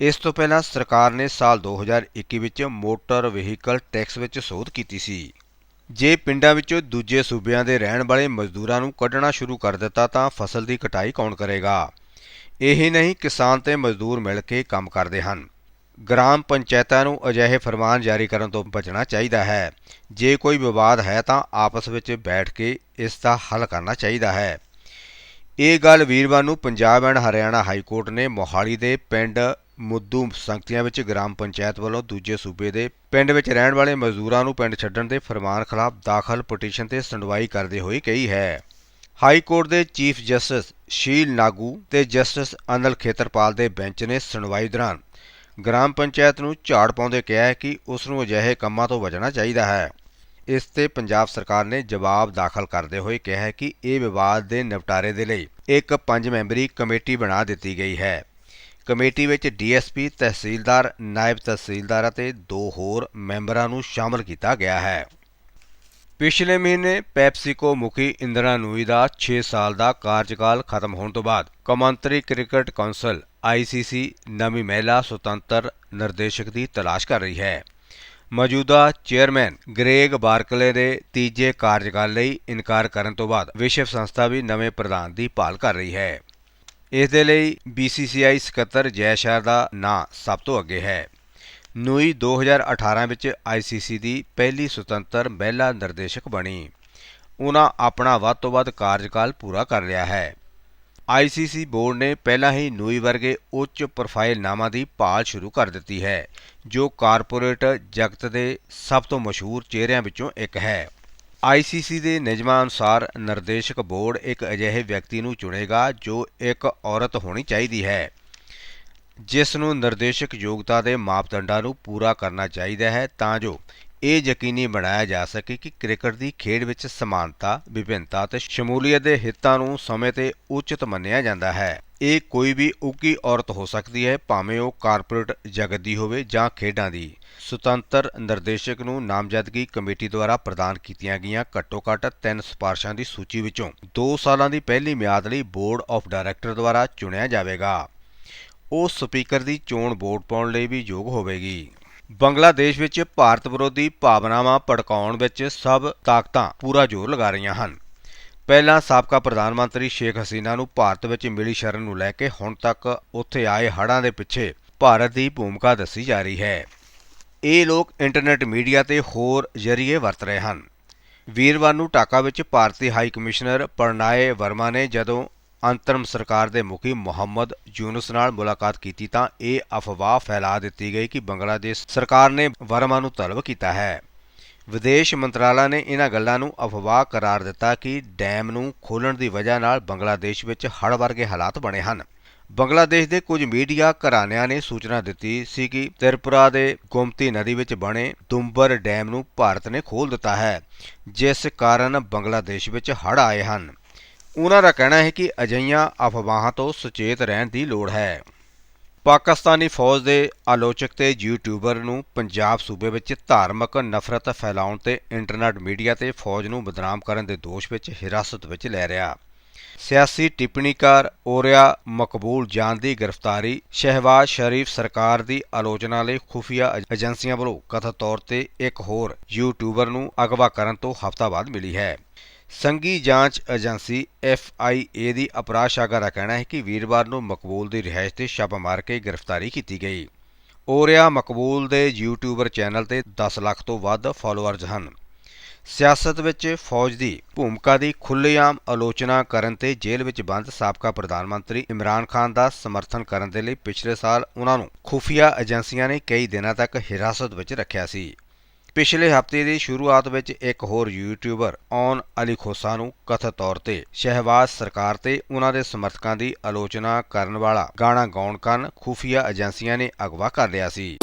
ਇਸ ਤੋਂ ਪਹਿਲਾਂ ਸਰਕਾਰ ਨੇ ਸਾਲ 2021 ਵਿੱਚ ਮੋਟਰ ਵਹੀਕਲ ਟੈਕਸ ਵਿੱਚ ਸੋਧ ਕੀਤੀ ਸੀ। ਜੇ ਪਿੰਡਾਂ ਵਿੱਚੋਂ ਦੂਜੇ ਸੂਬਿਆਂ ਦੇ ਰਹਿਣ ਵਾਲੇ ਮਜ਼ਦੂਰਾਂ ਨੂੰ ਕੱਢਣਾ ਸ਼ੁਰੂ ਕਰ ਦਿੱਤਾ, ਤਾਂ ਫਸਲ ਦੀ ਕਟਾਈ ਕੌਣ ਕਰੇਗਾ? ਇਹ ਨਹੀਂ, ਕਿਸਾਨ ਤੇ ਮਜ਼ਦੂਰ ਮਿਲ ਕੇ ਕੰਮ ਕਰਦੇ ਹਨ। ਗ੍ਰਾਮ ਪੰਚਾਇਤਾਂ ਨੂੰ ਅਜਿਹੇ ਫਰਮਾਨ ਜਾਰੀ ਕਰਨ ਤੋਂ ਬਚਣਾ ਚਾਹੀਦਾ ਹੈ। ਜੇ ਕੋਈ ਵਿਵਾਦ ਹੈ ਤਾਂ ਆਪਸ ਵਿੱਚ ਬੈਠ ਕੇ ਇਸ ਦਾ ਹੱਲ ਕਰਨਾ ਚਾਹੀਦਾ ਹੈ। ਇਹ ਗੱਲ ਵੀਰਵਾਰ ਨੂੰ Punjab and Haryana high court ਨੇ ਮੋਹਾਲੀ ਦੇ ਪਿੰਡ ਮੁੱਦੂ ਸੰਗਤੀਆਂ ਵਿੱਚ ਗ੍ਰਾਮ ਪੰਚਾਇਤ ਵੱਲੋਂ ਦੂਜੇ ਸੂਬੇ ਦੇ ਪਿੰਡ ਵਿੱਚ ਰਹਿਣ ਵਾਲੇ ਮਜ਼ਦੂਰਾਂ ਨੂੰ ਪਿੰਡ ਛੱਡਣ ਦੇ ਫਰਮਾਨ ਖਿਲਾਫ ਦਾਖਲ ਪਟੀਸ਼ਨ ਤੇ ਸੁਣਵਾਈ ਕਰਦੇ ਹੋਏ ਕਹੀ ਹੈ। ਹਾਈ ਕੋਰਟ ਦੇ ਚੀਫ ਜਸਟਿਸ ਸ਼ੀਲ ਨਾਗੂ ਤੇ ਜਸਟਿਸ ਅਨਲ ਖੇਤਰਪਾਲ ਦੇ ਬੈਂਚ ਨੇ ਸੁਣਵਾਈ ਦੌਰਾਨ ਗ੍ਰਾਮ ਪੰਚਾਇਤ ਨੂੰ ਝਾੜ ਪਾਉਂਦੇ ਕਿਹਾ ਕਿ ਉਸ ਨੂੰ ਅਜਿਹੇ ਕੰਮਾਂ ਤੋਂ ਬਚਣਾ ਚਾਹੀਦਾ ਹੈ। ਇਸ ਤੇ ਪੰਜਾਬ ਸਰਕਾਰ ਨੇ ਜਵਾਬ ਦਾਖਲ ਕਰਦੇ ਹੋਏ ਕਿਹਾ ਹੈ ਕਿ ਇਹ ਵਿਵਾਦ ਦੇ ਨਿਪਟਾਰੇ ਦੇ ਲਈ ਇੱਕ ਪੰਜ ਮੈਂਬਰੀ ਕਮੇਟੀ ਬਣਾ ਦਿੱਤੀ ਗਈ ਹੈ। ਕਮੇਟੀ ਵਿੱਚ ਡੀਐਸਪੀ, ਤਹਿਸੀਲਦਾਰ, ਨਾਇਬ ਤਹਿਸੀਲਦਾਰ ਅਤੇ ਦੋ ਹੋਰ ਮੈਂਬਰਾਂ ਨੂੰ ਸ਼ਾਮਲ ਕੀਤਾ ਗਿਆ ਹੈ। ਪਿਛਲੇ ਮਹੀਨੇ ਪੈਪਸੀਕੋ ਮੁਖੀ ਇੰਦਰਾ ਨੂਈ ਦਾ 6 ਸਾਲ ਦਾ ਕਾਰਜਕਾਲ ਖਤਮ ਹੋਣ ਤੋਂ ਬਾਅਦ ਕੌਮਾਂਤਰੀ ਕ੍ਰਿਕਟ ਕੌਂਸਲ ICC ਨਵੀਂ ਮਹਿਲਾ ਸੁਤੰਤਰ ਨਿਰਦੇਸ਼ਕ ਦੀ ਤਲਾਸ਼ ਕਰ ਰਹੀ ਹੈ। ਮੌਜੂਦਾ ਚੇਅਰਮੈਨ ਗ੍ਰੇਗ ਬਾਰਕਲੇ ਦੇ ਤੀਜੇ ਕਾਰਜਕਾਲ ਲਈ ਇਨਕਾਰ ਕਰਨ ਤੋਂ ਬਾਅਦ ਵਿਸ਼ਵ ਸੰਸਥਾ ਵੀ ਨਵੇਂ ਪ੍ਰਧਾਨ ਦੀ ਭਾਲ ਕਰ ਰਹੀ ਹੈ। ਇਸ ਦੇ ਲਈ BCCI ਸਕੱਤਰ ਜੈਸ਼ਾਰ ਦਾ ਨਾਂ ਸਭ ਤੋਂ ਅੱਗੇ ਹੈ। ਨੂਈ 2018 ਵਿੱਚ ICC ਦੀ ਪਹਿਲੀ ਸੁਤੰਤਰ ਮਹਿਲਾ ਨਿਰਦੇਸ਼ਕ ਬਣੀ। ਉਹਨਾਂ ਆਪਣਾ ਵੱਧ ਤੋਂ ਵੱਧ ਕਾਰਜਕਾਲ ਪੂਰਾ ਕਰ ਲਿਆ ਹੈ। ICC ਬੋਰਡ ਨੇ ਪਹਿਲਾਂ ਹੀ ਨੂਈ ਵਰਗੇ ਉੱਚ ਪ੍ਰੋਫਾਈਲ ਨਾਮਾਂ ਦੀ ਭਾਲ ਸ਼ੁਰੂ ਕਰ ਦਿੱਤੀ ਹੈ, ਜੋ ਕਾਰਪੋਰੇਟ ਜਗਤ ਦੇ ਸਭ ਤੋਂ ਮਸ਼ਹੂਰ ਚਿਹਰਿਆਂ ਵਿੱਚੋਂ ਇੱਕ ਹੈ। ICC ਦੇ ਨਿਯਮਾਂ ਅਨੁਸਾਰ ਨਿਰਦੇਸ਼ਕ ਬੋਰਡ ਇੱਕ ਅਜਿਹੇ ਵਿਅਕਤੀ ਨੂੰ ਚੁਣੇਗਾ ਜੋ ਇੱਕ ਔਰਤ ਹੋਣੀ ਚਾਹੀਦੀ ਹੈ। ਜਿਸ ਨੂੰ ਨਿਰਦੇਸ਼ਕ ਯੋਗਤਾ ਦੇ ਮਾਪਦੰਡਾਂ ਨੂੰ ਪੂਰਾ ਕਰਨਾ ਚਾਹੀਦਾ ਹੈ ਤਾਂ ਜੋ ਇਹ ਯਕੀਨੀ ਬਣਾਇਆ ਜਾ ਸਕੇ ਕਿ ਕ੍ਰਿਕਟ ਦੀ ਖੇਡ ਵਿੱਚ ਸਮਾਨਤਾ, ਵਿਭਿੰਨਤਾ ਅਤੇ ਸ਼ਮੂਲੀਅਤ ਦੇ ਹਿੱਤਾਂ ਨੂੰ ਸਮੇਂ ਤੇ ਉਚਿਤ ਮੰਨਿਆ ਜਾਂਦਾ ਹੈ। ਇਹ ਕੋਈ ਵੀ ਉੱਘੀ ਔਰਤ ਹੋ ਸਕਦੀ ਹੈ ਭਾਵੇਂ ਉਹ ਕਾਰਪੋਰੇਟ ਜਗਤ ਦੀ ਹੋਵੇ ਜਾਂ ਖੇਡਾਂ ਦੀ। ਸੁਤੰਤਰ ਨਿਰਦੇਸ਼ਕ ਨੂੰ ਨਾਮਜ਼ਦਗੀ ਕਮੇਟੀ ਦੁਆਰਾ ਪ੍ਰਦਾਨ ਕੀਤੀਆਂ ਗਈਆਂ ਘੱਟੋ-ਘੱਟ ਤਿੰਨ ਸਿਫਾਰਸ਼ਾਂ ਦੀ ਸੂਚੀ ਵਿੱਚੋਂ 2 ਸਾਲਾਂ ਦੀ ਪਹਿਲੀ ਮਿਆਦ ਲਈ ਬੋਰਡ ਆਫ ਡਾਇਰੈਕਟਰ ਦੁਆਰਾ ਚੁਣਿਆ ਜਾਵੇਗਾ। ਉਹ ਸਪੀਕਰ ਦੀ ਚੋਣ ਵੋਟ ਪਾਉਣ ਲਈ ਵੀ ਯੋਗ ਹੋਵੇਗੀ। ਬੰਗਲਾਦੇਸ਼ ਵਿੱਚ ਭਾਰਤ ਵਿਰੋਧੀ ਭਾਵਨਾਵਾਂ ਭੜਕਾਉਣ ਵਿੱਚ ਸਭ ਤਾਕਤਾਂ ਪੂਰਾ ਜ਼ੋਰ ਲਗਾ ਰਹੀਆਂ ਹਨ। ਪਹਿਲਾਂ ਸਾਬਕਾ ਪ੍ਰਧਾਨ ਮੰਤਰੀ ਸ਼ੇਖ ਹਸੀਨਾ ਨੂੰ ਭਾਰਤ ਵਿੱਚ ਮਿਲੀ ਸ਼ਰਨ ਨੂੰ ਲੈ ਕੇ ਹੁਣ ਤੱਕ ਉੱਥੇ ਆਏ ਹੜ੍ਹਾਂ ਦੇ ਪਿੱਛੇ ਭਾਰਤ ਦੀ ਭੂਮਿਕਾ ਦੱਸੀ ਜਾ ਰਹੀ ਹੈ। ਇਹ ਲੋਕ ਇੰਟਰਨੈਟ ਮੀਡੀਆ ਤੇ ਹੋਰ ਜ਼ਰੀਏ ਵਰਤ ਰਹੇ ਹਨ। ਵੀਰਵਾਰ ਨੂੰ ਢਾਕਾ ਵਿੱਚ ਭਾਰਤੀ ਹਾਈ ਕਮਿਸ਼ਨਰ ਪ੍ਰਣਾਏ ਵਰਮਾ ਨੇ ਜਦੋਂ ਅੰਤਰਮ ਸਰਕਾਰ ਦੇ ਮੁਖੀ ਮੁਹੰਮਦ ਯੂਨਸ ਨਾਲ ਮੁਲਾਕਾਤ ਕੀਤੀ ਤਾਂ ਇਹ ਅਫਵਾਹ ਫੈਲਾ ਦਿੱਤੀ ਗਈ ਕਿ ਬੰਗਲਾਦੇਸ਼ ਸਰਕਾਰ ਨੇ ਵਰਮਾ ਨੂੰ ਤਲਬ ਕੀਤਾ ਹੈ। ਵਿਦੇਸ਼ ਮੰਤਰਾਲਾ ਨੇ ਇਹਨਾਂ ਗੱਲਾਂ ਨੂੰ ਅਫਵਾਹ ਕਰਾਰ ਦਿੱਤਾ ਕਿ ਡੈਮ ਨੂੰ ਖੋਲ੍ਹਣ ਦੀ ਵਜ੍ਹਾ ਨਾਲ ਬੰਗਲਾਦੇਸ਼ ਵਿੱਚ ਹੜ੍ਹ ਵਰਗੇ ਹਾਲਾਤ ਬਣੇ ਹਨ। ਬੰਗਲਾਦੇਸ਼ ਦੇ ਕੁਝ ਮੀਡੀਆ ਘਰਾਣਿਆਂ ਨੇ ਸੂਚਨਾ ਦਿੱਤੀ ਸੀ ਕਿ ਤ੍ਰਿਪੁਰਾ ਦੇ ਗੋਮਤੀ ਨਦੀ ਵਿੱਚ ਬਣੇ ਦੁੰਬਰ ਡੈਮ ਨੂੰ ਭਾਰਤ ਨੇ ਖੋਲ੍ਹ ਦਿੱਤਾ ਹੈ, ਜਿਸ ਕਾਰਨ ਬੰਗਲਾਦੇਸ਼ ਵਿੱਚ ਹੜ੍ਹ ਆਏ ਹਨ। ਉਨ੍ਹਾਂ ਦਾ ਕਹਿਣਾ ਹੈ ਕਿ ਅਜਿਹੀਆਂ ਅਫਵਾਹਾਂ ਤੋਂ ਸੁਚੇਤ ਰਹਿਣ ਦੀ ਲੋੜ ਹੈ। ਪਾਕਿਸਤਾਨੀ ਫੌਜ ਦੇ ਆਲੋਚਕ ਤੇ ਯੂਟਿਊਬਰ ਨੂੰ ਪੰਜਾਬ ਸੂਬੇ ਵਿੱਚ ਧਾਰਮਿਕ ਨਫ਼ਰਤ ਫੈਲਾਉਣ ਤੇ ਇੰਟਰਨੈਟ ਮੀਡੀਆ ਤੇ ਫੌਜ ਨੂੰ ਬਦਨਾਮ ਕਰਨ ਦੇ ਦੋਸ਼ ਵਿੱਚ ਹਿਰਾਸਤ ਵਿੱਚ ਲੈ ਰਿਹਾ ਸਿਆਸੀ ਟਿੱਪਣੀਕਾਰ ਔਰਿਆ ਮਕਬੂਲ ਜਾਨ ਦੀ ਗ੍ਰਿਫਤਾਰੀ ਸ਼ਹਿਬਾਜ਼ ਸ਼ਰੀਫ ਸਰਕਾਰ ਦੀ ਆਲੋਚਨਾ ਲਈ ਖੁਫੀਆ ਏਜੰਸੀਆਂ ਵੱਲੋਂ ਕਥਿਤ ਤੌਰ ਤੇ ਇੱਕ ਹੋਰ ਯੂਟਿਊਬਰ ਨੂੰ ਅਗਵਾ ਕਰਨ ਤੋਂ ਹਫ਼ਤਾ ਬਾਅਦ ਮਿਲੀ ਹੈ ਸੰਘੀ ਜਾਂਚ ਏਜੰਸੀ FIA ਦੀ ਅਪਰਾਧ ਸ਼ਾਖਾ ਦਾ ਕਹਿਣਾ ਹੈ ਕਿ ਵੀਰਵਾਰ ਨੂੰ ਮਕਬੂਲ ਦੀ ਰਿਹਾਇਸ਼ ਤੇ ਛਾਪਾ ਮਾਰ ਕੇ ਗ੍ਰਿਫਤਾਰੀ ਕੀਤੀ ਗਈ। ਓਰਿਆ ਮਕਬੂਲ ਦੇ ਯੂਟਿਊਬਰ ਚੈਨਲ ਤੇ 10 ਲੱਖ ਤੋਂ ਵੱਧ ਫਾਲੋਅਰਜ਼ ਹਨ। ਸਿਆਸਤ ਵਿੱਚ ਫੌਜ ਦੀ ਭੂਮਿਕਾ ਦੀ ਖੁੱਲ੍ਹੇਆਮ ਆਲੋਚਨਾ ਕਰਨ ਤੇ ਜੇਲ੍ਹ ਵਿੱਚ ਬੰਦ ਸਾਬਕਾ ਪ੍ਰਧਾਨ ਮੰਤਰੀ ਇਮਰਾਨ ਖਾਨ ਦਾ ਸਮਰਥਨ ਕਰਨ ਦੇ ਲਈ ਪਿਛਲੇ ਸਾਲ ਉਹਨਾਂ ਨੂੰ ਖੁਫੀਆ ਏਜੰਸੀਆਂ ਨੇ ਕਈ ਦਿਨਾਂ ਤੱਕ ਹਿਰਾਸਤ ਵਿੱਚ ਰੱਖਿਆ ਸੀ। ਪਿਛਲੇ ਹਫ਼ਤੇ ਦੀ ਸ਼ੁਰੂਆਤ ਵਿੱਚ ਇੱਕ ਹੋਰ ਯੂਟਿਊਬਰ ਔਨ ਅਲੀ ਖੋਸਾ ਨੂੰ ਕਥਿਤ ਤੌਰ ਤੇ ਸ਼ਹਿਬਾਜ਼ ਸਰਕਾਰ ਤੇ ਉਹਨਾਂ ਦੇ ਸਮਰਥਕਾਂ ਦੀ ਆਲੋਚਨਾ ਕਰਨ ਵਾਲਾ ਗਾਣਾ ਗਾਉਣ ਕਾਰਨ ਖੁਫੀਆ ਏਜੰਸੀਆਂ ਨੇ ਅਗਵਾ ਕਰ ਲਿਆ ਸੀ।